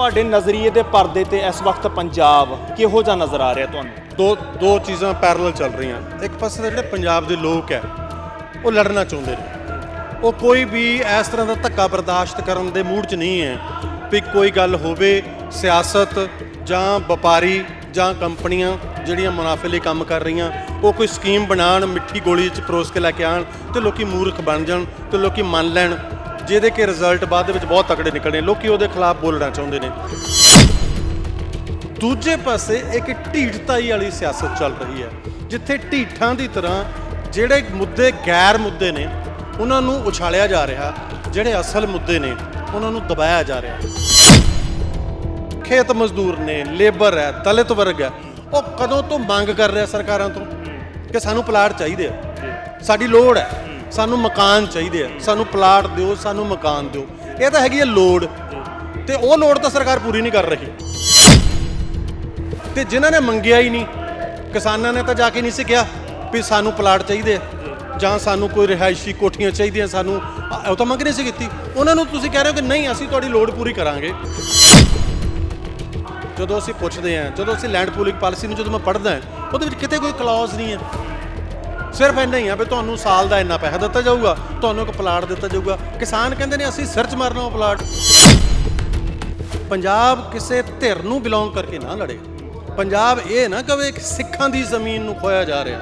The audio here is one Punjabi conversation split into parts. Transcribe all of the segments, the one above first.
ਤੁਹਾਡੇ ਨਜ਼ਰੀਏ ਦੇ ਪਰਦੇ ਤੇ ਇਸ ਵਕਤ ਪੰਜਾਬ ਕਿਹੋ ਜਿਹਾ ਨਜ਼ਰ ਆ ਰਿਹਾ ਤੁਹਾਨੂੰ? ਦੋ ਦੋ ਚੀਜ਼ਾਂ ਪੈਰਲਲ ਚੱਲ ਰਹੀਆਂ। ਇੱਕ ਪਾਸੇ ਤਾਂ ਜਿਹੜੇ ਪੰਜਾਬ ਦੇ ਲੋਕ ਹੈ, ਉਹ ਲੜਨਾ ਚਾਹੁੰਦੇ ਨੇ। ਉਹ ਕੋਈ ਵੀ ਇਸ ਤਰ੍ਹਾਂ ਦਾ ਧੱਕਾ ਬਰਦਾਸ਼ਤ ਕਰਨ ਦੇ ਮੂਡ 'ਚ ਨਹੀਂ ਹੈ ਵੀ ਕੋਈ ਗੱਲ ਹੋਵੇ ਸਿਆਸਤ ਜਾਂ ਵਪਾਰੀ ਜਾਂ ਕੰਪਨੀਆਂ ਜਿਹੜੀਆਂ ਮੁਨਾਫੇ ਲਈ ਕੰਮ ਕਰ ਰਹੀਆਂ, ਉਹ ਕੋਈ ਸਕੀਮ ਬਣਾਉਣ, ਮਿੱਠੀ ਗੋਲੀ 'ਚ ਪਰੋਸ ਕੇ ਲੈ ਕੇ ਆਉਣ ਤੇ ਲੋਕੀ ਮੂਰਖ ਬਣ ਜਾਣ ਤੇ ਲੋਕੀ ਮੰਨ ਲੈਣ ਜਿਹਦੇ ਕਿ ਰਿਜ਼ਲਟ ਬਾਅਦ ਦੇ ਵਿੱਚ ਬਹੁਤ ਤਕੜੇ ਨਿਕਲਣੇ ਲੋਕੀ ਉਹਦੇ ਖਿਲਾਫ ਬੋਲਣਾ ਚਾਹੁੰਦੇ ਨੇ। ਦੂਜੇ ਪਾਸੇ ਇੱਕ ਢੀਠਤਾਈ ਵਾਲੀ ਸਿਆਸਤ ਚੱਲ ਰਹੀ ਹੈ ਜਿੱਥੇ ਢੀਠਾਂ ਦੀ ਤਰ੍ਹਾਂ ਜਿਹੜੇ ਮੁੱਦੇ ਗੈਰ ਮੁੱਦੇ ਨੇ ਉਹਨਾਂ ਨੂੰ ਉਛਾਲਿਆ ਜਾ ਰਿਹਾ ਜਿਹੜੇ ਅਸਲ ਮੁੱਦੇ ਨੇ ਉਹਨਾਂ ਨੂੰ ਦਬਾਇਆ ਜਾ ਰਿਹਾ। ਖੇਤ ਮਜ਼ਦੂਰ ਨੇ ਲੇਬਰ ਹੈ ਦਲਿਤ ਵਰਗ ਹੈ ਉਹ ਕਦੋਂ ਤੋਂ ਮੰਗ ਕਰ ਰਿਹਾ ਸਰਕਾਰਾਂ ਤੋਂ? ਕਿ ਸਾਨੂੰ ਪਲਾਟ ਚਾਹੀਦੇ ਆ। ਸਾਡੀ ਲੋੜ ਹੈ। ਸਾਨੂੰ ਮਕਾਨ ਚਾਹੀਦੇ ਆ। ਸਾਨੂੰ ਪਲਾਟ ਦਿਓ, ਸਾਨੂੰ ਮਕਾਨ ਦਿਓ। ਇਹ ਤਾਂ ਹੈਗੀ ਹੈ ਲੋੜ। ਤੇ ਉਹ ਲੋੜ ਤਾਂ ਸਰਕਾਰ ਪੂਰੀ ਨਹੀਂ ਕਰ ਰਹੀ। ਤੇ ਜਿਨ੍ਹਾਂ ਨੇ ਮੰਗਿਆ ਹੀ ਨਹੀਂ, ਕਿਸਾਨਾਂ ਨੇ ਤਾਂ ਜਾ ਕੇ ਨਹੀਂ ਸੀ ਕਿਹਾ ਵੀ ਸਾਨੂੰ ਪਲਾਟ ਚਾਹੀਦੇ ਆ। ਜਾਂ ਸਾਨੂੰ ਕੋਈ ਰਿਹਾਇਸ਼ੀ ਕੋਠੀਆਂ ਚਾਹੀਦੀਆਂ ਸਾਨੂੰ। ਉਹ ਤਾਂ ਮੰਗ ਨਹੀਂ ਸੀ ਕੀਤੀ। ਉਹਨਾਂ ਨੂੰ ਤੁਸੀਂ ਕਹਿ ਰਹੇ ਹੋ ਕਿ ਨਹੀਂ, ਅਸੀਂ ਤੁਹਾਡੀ ਲੋੜ ਪੂਰੀ ਕਰਾਂਗੇ। ਜਦੋਂ ਅਸੀਂ ਪੁੱਛਦੇ ਹਾਂ, ਜਦੋਂ ਅਸੀਂ ਲੈਂਡ ਪੂਲਿੰਗ ਪਾਲਿਸੀ ਨੂੰ ਜਦੋਂ ਮੈਂ ਪੜ੍ਹਦਾ ਉਹਦੇ ਵਿੱਚ ਕਿਤੇ ਕੋਈ ਕਲੌਜ਼ ਨਹੀਂ ਹੈ। ਸਿਰਫ ਇੰਨਾ ਹੀ ਆ ਵੀ ਤੁਹਾਨੂੰ ਸਾਲ ਦਾ ਇੰਨਾ ਪੈਸਾ ਦਿੱਤਾ ਜਾਊਗਾ, ਤੁਹਾਨੂੰ ਇੱਕ ਪਲਾਟ ਦਿੱਤਾ ਜਾਊਗਾ। ਕਿਸਾਨ ਕਹਿੰਦੇ ਨੇ, ਅਸੀਂ ਸਰਚ ਮਾਰਨਾ ਉਹ ਪਲਾਟ। ਪੰਜਾਬ ਕਿਸੇ ਧਿਰ ਨੂੰ ਬਿਲੋਂਗ ਕਰਕੇ ਨਾ ਲੜੇ। ਪੰਜਾਬ ਇਹ ਨਾ ਕਵੇ ਕਿ ਸਿੱਖਾਂ ਦੀ ਜ਼ਮੀਨ ਨੂੰ ਖੋਇਆ ਜਾ ਰਿਹਾ।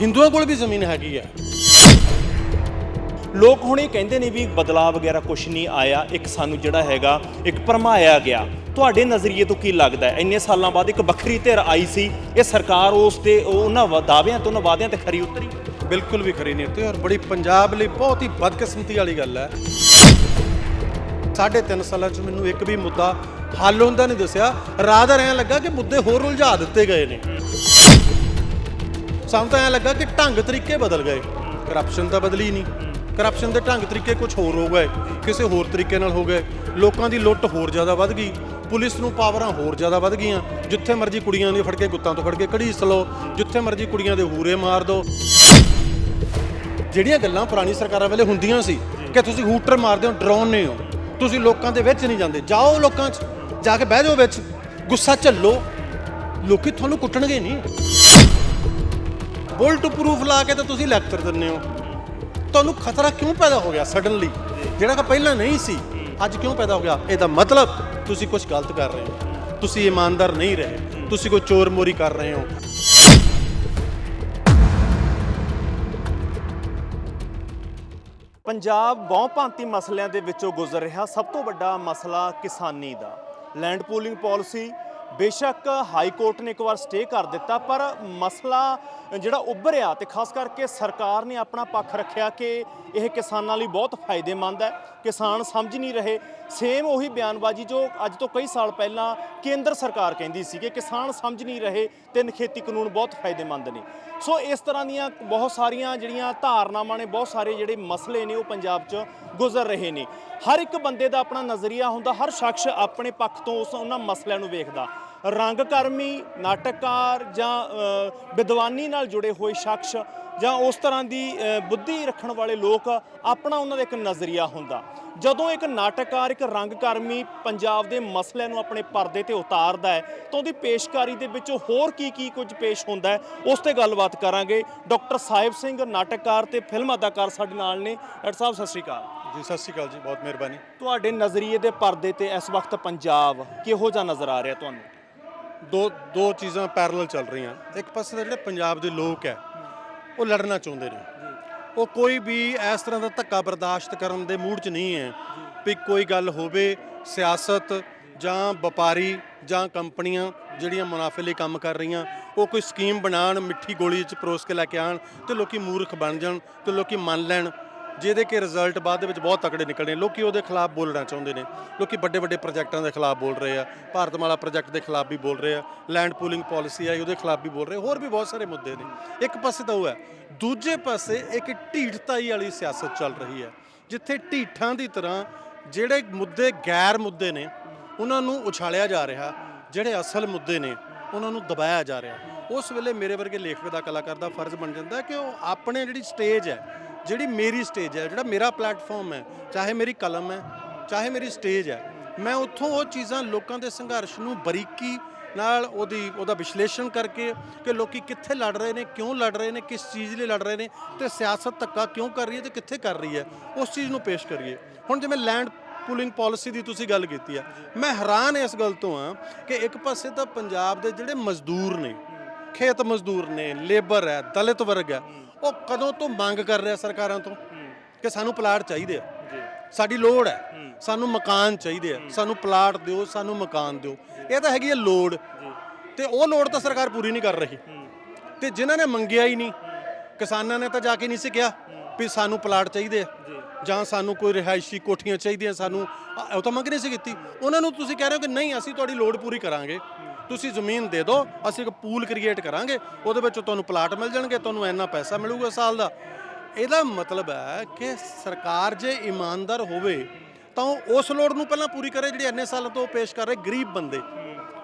ਹਿੰਦੂਆਂ ਕੋਲ ਵੀ ਜ਼ਮੀਨ ਹੈਗੀ ਹੈ ਲੋਕ ਹੁਣ ਇਹ ਕਹਿੰਦੇ ਨੇ ਵੀ ਬਦਲਾਅ ਵਗੈਰਾ ਕੁਝ ਨਹੀਂ ਆਇਆ। ਇੱਕ ਸਾਨੂੰ ਜਿਹੜਾ ਹੈਗਾ, ਇੱਕ ਭਰਮਾਇਆ ਗਿਆ। ਤੁਹਾਡੇ ਨਜ਼ਰੀਏ ਤੋਂ ਕੀ ਲੱਗਦਾ ਹੈ? ਇੰਨੇ ਸਾਲਾਂ ਬਾਅਦ ਇੱਕ ਵੱਖਰੀ ਧਿਰ ਆਈ ਸੀ। ਇਹ ਸਰਕਾਰ ਉਸ ਤੇ ਉਹਨਾਂ ਵਾ- ਦਾਅਵਿਆਂ ਤੋਂ ਉਹਨਾਂ ਵਾਅਦਿਆਂ ਤੇ ਖਰੀ ਉਤਰੀ। ਬਿਲਕੁਲ ਵੀ ਖਰੀ ਨਹੀਂ ਤੇ ਔਰ ਬੜੀ ਪੰਜਾਬ ਲਈ ਬਹੁਤ ਹੀ ਬਦਕਿਸਮਤੀ ਵਾਲੀ ਗੱਲ ਹੈ। ਸਾਢੇ ਤਿੰਨ ਸਾਲਾਂ 'ਚ ਮੈਨੂੰ ਇੱਕ ਵੀ ਮੁੱਦਾ ਹੱਲ ਹੁੰਦਾ ਨਹੀਂ ਦੱਸਿਆ। ਰਾਦਰ ਐਂ ਲੱਗਾ ਕਿ ਮੁੱਦੇ ਹੋਰ ਉਲਝਾ ਦਿੱਤੇ ਗਏ ਨੇ। ਸਾਨੂੰ ਤਾਂ ਐਂ ਲੱਗਾ ਕਿ ਢੰਗ ਤਰੀਕੇ ਬਦਲ ਗਏ। ਕਰਪਸ਼ਨ ਤਾਂ ਬਦਲੀ ਨਹੀਂ। ਕਰਪਸ਼ਨ ਦੇ ਢੰਗ ਤਰੀਕੇ ਕੁਝ ਹੋਰ ਹੋ ਗਏ, ਕਿਸੇ ਹੋਰ ਤਰੀਕੇ ਨਾਲ ਹੋ ਗਏ। ਲੋਕਾਂ ਦੀ ਲੁੱਟ ਹੋਰ ਜ਼ਿਆਦਾ ਵੱਧ ਗਈ, ਪੁਲਿਸ ਨੂੰ ਪਾਵਰਾਂ ਹੋਰ ਜ਼ਿਆਦਾ ਵੱਧ ਗਈਆਂ। ਜਿੱਥੇ ਮਰਜ਼ੀ ਕੁੜੀਆਂ ਦੀ ਫੜ ਕੇ ਗੁੱਤਾਂ ਤੋਂ ਫੜ ਕੇ ਘੜੀਸ ਲਓ, ਜਿੱਥੇ ਮਰਜ਼ੀ ਕੁੜੀਆਂ ਦੇ ਹੂਰੇ ਮਾਰ ਦਿਓ ਜਿਹੜੀਆਂ ਗੱਲਾਂ ਪੁਰਾਣੀ ਸਰਕਾਰਾਂ ਵੇਲੇ ਹੁੰਦੀਆਂ ਸੀ ਕਿ ਤੁਸੀਂ ਹੂਟਰ ਮਾਰਦੇ ਹੋ ਡਰਾਉਂਦੇ ਹੋ, ਤੁਸੀਂ ਲੋਕਾਂ ਦੇ ਵਿੱਚ ਨਹੀਂ ਜਾਂਦੇ। ਜਾਓ ਲੋਕਾਂ 'ਚ, ਜਾ ਕੇ ਬਹਿ ਜਾਓ ਵਿੱਚ, ਗੁੱਸਾ ਝੱਲੋ। ਲੋਕੀ ਤੁਹਾਨੂੰ ਕੁੱਟਣਗੇ ਨਹੀਂ। ਬੁਲਟ ਪ੍ਰੂਫ ਲਾ ਕੇ ਤਾਂ ਤੁਸੀਂ ਲੈਕਚਰ ਦਿੰਦੇ ਹੋ। ਤੁਹਾਨੂੰ ਖਤਰਾ ਕਿਉਂ ਪੈਦਾ ਹੋ ਗਿਆ ਸਡਨਲੀ ਜਿਹੜਾ ਕਿ ਪਹਿਲਾਂ ਨਹੀਂ ਸੀ, ਅੱਜ ਕਿਉਂ ਪੈਦਾ ਹੋ ਗਿਆ? ਇਹਦਾ ਮਤਲਬ ਤੁਸੀਂ ਕੁਝ ਗਲਤ ਕਰ ਰਹੇ ਹੋ। ਤੁਸੀਂ ਇਮਾਨਦਾਰ ਨਹੀਂ ਰਹੇ। ਤੁਸੀਂ ਕੋਈ ਚੋਰ ਮੋਰੀ ਕਰ ਰਹੇ ਹੋ। ਪੰਜਾਬ ਬਹੁਪੰਥੀ ਮਸਲਿਆਂ ਦੇ ਵਿੱਚੋਂ ਗੁਜ਼ਰ ਰਿਹਾ ਸਭ ਤੋਂ ਵੱਡਾ ਮਸਲਾ ਕਿਸਾਨੀ ਦਾ। ਲੈਂਡ ਪੂਲਿੰਗ ਪਾਲਿਸੀ ਬੇਸ਼ੱਕ ਹਾਈ ਕੋਰਟ ਨੇ ਇੱਕ ਵਾਰ ਸਟੇ ਕਰ ਦਿੱਤਾ, ਪਰ ਮਸਲਾ ਜਿਹੜਾ ਉੱਭਰਿਆ ਤੇ ਖਾਸ ਕਰਕੇ ਸਰਕਾਰ ਨੇ ਆਪਣਾ ਪੱਖ ਰੱਖਿਆ ਕਿ ਇਹ ਕਿਸਾਨਾਂ ਲਈ ਬਹੁਤ ਫਾਇਦੇਮੰਦ ਹੈ। ਕਿਸਾਨ ਸਮਝ ਨਹੀਂ ਰਹੇ। ਸੇਮ ਉਹੀ ਬਿਆਨਬਾਜ਼ੀ ਜੋ ਅੱਜ ਤੋਂ ਕਈ ਸਾਲ ਪਹਿਲਾਂ ਕੇਂਦਰ ਸਰਕਾਰ ਕਹਿੰਦੀ ਸੀ ਕਿ ਕਿਸਾਨ ਸਮਝ ਨਹੀਂ ਰਹੇ ਤੇ ਖੇਤੀ ਕਾਨੂੰਨ ਬਹੁਤ ਫਾਇਦੇਮੰਦ ਨੇ। ਸੋ ਇਸ ਤਰ੍ਹਾਂ ਦੀਆਂ ਬਹੁਤ ਸਾਰੀਆਂ ਜਿਹੜੀਆਂ ਧਾਰਨਾਵਾਂ ਨੇ, ਬਹੁਤ ਸਾਰੇ ਜਿਹੜੇ ਮਸਲੇ ਨੇ ਉਹ ਪੰਜਾਬ 'ਚ ਗੁਜ਼ਰ ਰਹੇ ਨੇ। ਹਰ ਇੱਕ ਬੰਦੇ ਦਾ ਆਪਣਾ ਨਜ਼ਰੀਆ ਹੁੰਦਾ, ਹਰ ਸ਼ਖਸ ਆਪਣੇ ਪੱਖ ਤੋਂ ਉਸ ਉਹਨਾਂ ਮਸਲਿਆਂ ਨੂੰ ਵੇਖਦਾ। ਰੰਗਕਰਮੀ ਨਾਟਕਕਾਰ ਜਾਂ ਵਿਦਵਾਨੀ ਨਾਲ ਜੁੜੇ ਹੋਏ ਸ਼ਖਸ ਜਾਂ ਉਸ ਤਰ੍ਹਾਂ ਦੀ ਬੁੱਧੀ ਰੱਖਣ ਵਾਲੇ ਲੋਕ ਆਪਣਾ ਉਹਨਾਂ ਦਾ ਇੱਕ ਨਜ਼ਰੀਆ ਹੁੰਦਾ। ਜਦੋਂ ਇੱਕ ਨਾਟਕਕਾਰ ਇੱਕ ਰੰਗਕਰਮੀ ਪੰਜਾਬ ਦੇ ਮਸਲਿਆਂ ਨੂੰ ਆਪਣੇ ਪਰਦੇ ਤੇ ਉਤਾਰਦਾ ਹੈ ਤਾਂ ਉਹਦੀ ਪੇਸ਼ਕਾਰੀ ਦੇ ਵਿੱਚ ਹੋਰ ਕੀ ਕੀ ਕੁਝ ਪੇਸ਼ ਹੁੰਦਾ ਹੈ ਉਸ ਤੇ ਗੱਲਬਾਤ ਕਰਾਂਗੇ। ਡਾਕਟਰ ਸਾਹਿਬ ਸਿੰਘ ਨਾਟਕਕਾਰ ਤੇ ਫਿਲਮ ਅਦਾਕਾਰ ਸਾਡੇ ਨਾਲ ਨੇ। ਡਾਕਟਰ ਸਾਹਿਬ ਸਤਿ ਸ਼੍ਰੀ ਅਕਾਲ। ਜੀ ਸਤਿ ਸ਼੍ਰੀ ਅਕਾਲ ਜੀ ਬਹੁਤ ਮਿਹਰਬਾਨੀ। ਤੁਹਾਡੇ ਨਜ਼ਰੀਏ ਦੇ ਪਰਦੇ ਤੇ ਇਸ ਵਕਤ ਪੰਜਾਬ ਕਿਹੋ ਜਿਹਾ ਨਜ਼ਰ ਆ ਰਿਹਾ ਤੁਹਾਨੂੰ? ਦੋ ਦੋ ਚੀਜ਼ਾਂ ਪੈਰਲਲ ਚੱਲ ਰਹੀਆਂ। ਇੱਕ ਪਾਸੇ ਤਾਂ ਜਿਹੜੇ ਪੰਜਾਬ ਦੇ ਲੋਕ ਹੈ, ਉਹ ਲੜਨਾ ਚਾਹੁੰਦੇ ਨੇ। ਉਹ ਕੋਈ ਵੀ ਇਸ ਤਰ੍ਹਾਂ ਦਾ ਧੱਕਾ ਬਰਦਾਸ਼ਤ ਕਰਨ ਦੇ ਮੂਡ 'ਚ ਨਹੀਂ ਹੈ ਵੀ ਕੋਈ ਗੱਲ ਹੋਵੇ, ਸਿਆਸਤ ਜਾਂ ਵਪਾਰੀ ਜਾਂ ਕੰਪਨੀਆਂ ਜਿਹੜੀਆਂ ਮੁਨਾਫੇ ਲਈ ਕੰਮ ਕਰ ਰਹੀਆਂ, ਉਹ ਕੋਈ ਸਕੀਮ ਬਣਾਉਣ, ਮਿੱਠੀ ਗੋਲੀ 'ਚ ਪਰੋਸ ਕੇ ਲੈ ਕੇ ਆਉਣ ਤੇ ਲੋਕੀ ਮੂਰਖ ਬਣ ਜਾਣ ਤੇ ਲੋਕੀ ਮੰਨ ਲੈਣ। ਜਿਹਦੇ ਕਿ ਰਿਜ਼ਲਟ ਬਾਅਦ ਦੇ ਵਿੱਚ ਬਹੁਤ ਤਕੜੇ ਨਿਕਲਣੇ ਲੋਕੀ ਉਹਦੇ ਖਿਲਾਫ ਬੋਲਣਾ ਚਾਹੁੰਦੇ ਨੇ। ਲੋਕੀ ਵੱਡੇ ਵੱਡੇ ਪ੍ਰੋਜੈਕਟਾਂ ਦੇ ਖਿਲਾਫ ਬੋਲ ਰਹੇ ਆ। ਭਾਰਤਮਾਲਾ ਪ੍ਰੋਜੈਕਟ ਦੇ ਖਿਲਾਫ ਵੀ ਬੋਲ ਰਹੇ ਆ। ਲੈਂਡ ਪੂਲਿੰਗ ਪਾਲਿਸੀ ਆਈ, ਉਹਦੇ ਖਿਲਾਫ ਵੀ ਬੋਲ ਰਹੇ ਹੋਰ ਵੀ ਬਹੁਤ ਸਾਰੇ ਮੁੱਦੇ ਨੇ। ਇੱਕ ਪਾਸੇ ਤਾਂ ਉਹ ਹੈ, ਦੂਜੇ ਪਾਸੇ ਇੱਕ ਢੀਠਤਾਈ ਵਾਲੀ ਸਿਆਸਤ ਚੱਲ ਰਹੀ ਹੈ, ਜਿੱਥੇ ਢੀਠਾਂ ਦੀ ਤਰ੍ਹਾਂ ਜਿਹੜੇ ਮੁੱਦੇ ਗੈਰ ਮੁੱਦੇ ਨੇ, ਉਹਨਾਂ ਨੂੰ ਉਛਾਲਿਆ ਜਾ ਰਿਹਾ, ਜਿਹੜੇ ਅਸਲ ਮੁੱਦੇ ਨੇ, ਉਹਨਾਂ ਨੂੰ ਦਬਾਇਆ ਜਾ ਰਿਹਾ। ਉਸ ਵੇਲੇ ਮੇਰੇ ਵਰਗੇ ਲੇਖਕ ਦਾ ਕਲਾਕਾਰ ਦਾ ਫਰਜ਼ ਬਣ ਜਾਂਦਾ ਕਿ ਉਹ ਆਪਣੇ ਜਿਹੜੀ ਸਟੇਜ ਹੈ ਜਿਹੜੀ ਮੇਰੀ ਸਟੇਜ ਹੈ, ਜਿਹੜਾ ਮੇਰਾ ਪਲੇਟਫਾਰਮ ਹੈ, ਚਾਹੇ ਮੇਰੀ ਕਲਮ ਹੈ, ਚਾਹੇ ਮੇਰੀ ਸਟੇਜ ਹੈ, ਮੈਂ ਉੱਥੋਂ ਉਹ ਚੀਜ਼ਾਂ ਲੋਕਾਂ ਦੇ ਸੰਘਰਸ਼ ਨੂੰ ਬਰੀਕੀ ਨਾਲ ਉਹਦੀ, ਉਹਦਾ ਵਿਸ਼ਲੇਸ਼ਣ ਕਰਕੇ ਕਿ ਲੋਕੀ ਕਿੱਥੇ ਲੜ ਰਹੇ ਨੇ, ਕਿਉਂ ਲੜ ਰਹੇ ਨੇ, ਕਿਸ ਚੀਜ਼ ਲਈ ਲੜ ਰਹੇ ਨੇ ਤੇ ਸਿਆਸਤ ਧੱਕਾ ਕਿਉਂ ਕਰ ਰਹੀ ਹੈ ਤੇ ਕਿੱਥੇ ਕਰ ਰਹੀ ਹੈ, ਉਸ ਚੀਜ਼ ਨੂੰ ਪੇਸ਼ ਕਰੀਏ। ਹੁਣ ਜਿਵੇਂ ਲੈਂਡ ਪੂਲਿੰਗ ਪਾਲਿਸੀ ਦੀ ਤੁਸੀਂ ਗੱਲ ਕੀਤੀ ਆ ਮੈਂ ਹੈਰਾਨ ਇਸ ਗੱਲ ਤੋਂ ਆ ਕਿ ਇੱਕ ਪਾਸੇ ਤਾਂ ਪੰਜਾਬ ਦੇ ਜਿਹੜੇ ਮਜ਼ਦੂਰ ਨੇ, ਖੇਤ ਮਜ਼ਦੂਰ ਨੇ ਲੇਬਰ ਹੈ, ਦਲਿਤ ਵਰਗ ਹੈ ਉਹ ਕਦੋਂ ਤੋਂ ਮੰਗ ਕਰ ਰਿਹਾ ਸਰਕਾਰਾਂ ਤੋਂ ਕਿ ਸਾਨੂੰ ਪਲਾਟ ਚਾਹੀਦੇ ਆ। ਸਾਡੀ ਲੋੜ ਹੈ। ਸਾਨੂੰ ਮਕਾਨ ਚਾਹੀਦੇ ਆ। ਸਾਨੂੰ ਪਲਾਟ ਦਿਓ ਸਾਨੂੰ ਮਕਾਨ ਦਿਓ। ਇਹ ਤਾਂ ਹੈਗੀ ਹੈ ਲੋੜ। ਤੇ ਉਹ ਲੋੜ ਤਾਂ ਸਰਕਾਰ ਪੂਰੀ ਨਹੀਂ ਕਰ ਰਹੀ। ਤੇ ਜਿਨ੍ਹਾਂ ਨੇ ਮੰਗਿਆ ਹੀ ਨਹੀਂ ਕਿਸਾਨਾਂ ਨੇ ਤਾਂ ਜਾ ਕੇ ਨਹੀਂ ਸੀ ਕਿਹਾ ਵੀ ਸਾਨੂੰ ਪਲਾਟ ਚਾਹੀਦੇ ਆ। ਜਾਂ। ਸਾਨੂੰ ਕੋਈ ਰਿਹਾਇਸ਼ੀ ਕੋਠੀਆਂ ਚਾਹੀਦੀਆਂ ਸਾਨੂੰ ਉਹ ਤਾਂ ਮੰਗ ਨਹੀਂ ਸੀ ਕੀਤੀ। ਉਹਨਾਂ ਨੂੰ ਤੁਸੀਂ ਕਹਿ ਰਹੇ ਹੋ ਕਿ ਨਹੀਂ ਅਸੀਂ ਤੁਹਾਡੀ ਲੋੜ ਪੂਰੀ ਕਰਾਂਗੇ। ਤੁਸੀਂ ਜ਼ਮੀਨ ਦੇ ਦਿਓ, ਅਸੀਂ ਇੱਕ ਪੂਲ ਕ੍ਰੀਏਟ ਕਰਾਂਗੇ, ਉਹਦੇ ਵਿੱਚ ਤੁਹਾਨੂੰ ਪਲਾਟ ਮਿਲ ਜਾਣਗੇ, ਤੁਹਾਨੂੰ ਇੰਨਾ ਪੈਸਾ ਮਿਲੂਗਾ ਸਾਲ ਦਾ। ਇਹਦਾ ਮਤਲਬ ਹੈ ਕਿ ਸਰਕਾਰ ਜੇ ਇਮਾਨਦਾਰ ਹੋਵੇ, ਤਾਂ ਉਹ ਉਸ ਲੋੜ ਨੂੰ ਪਹਿਲਾਂ ਪੂਰੀ ਕਰੇ ਜਿਹੜੀ ਇੰਨੇ ਸਾਲਾਂ ਤੋਂ ਪੇਸ਼ ਕਰ ਰਹੇ ਗਰੀਬ ਬੰਦੇ।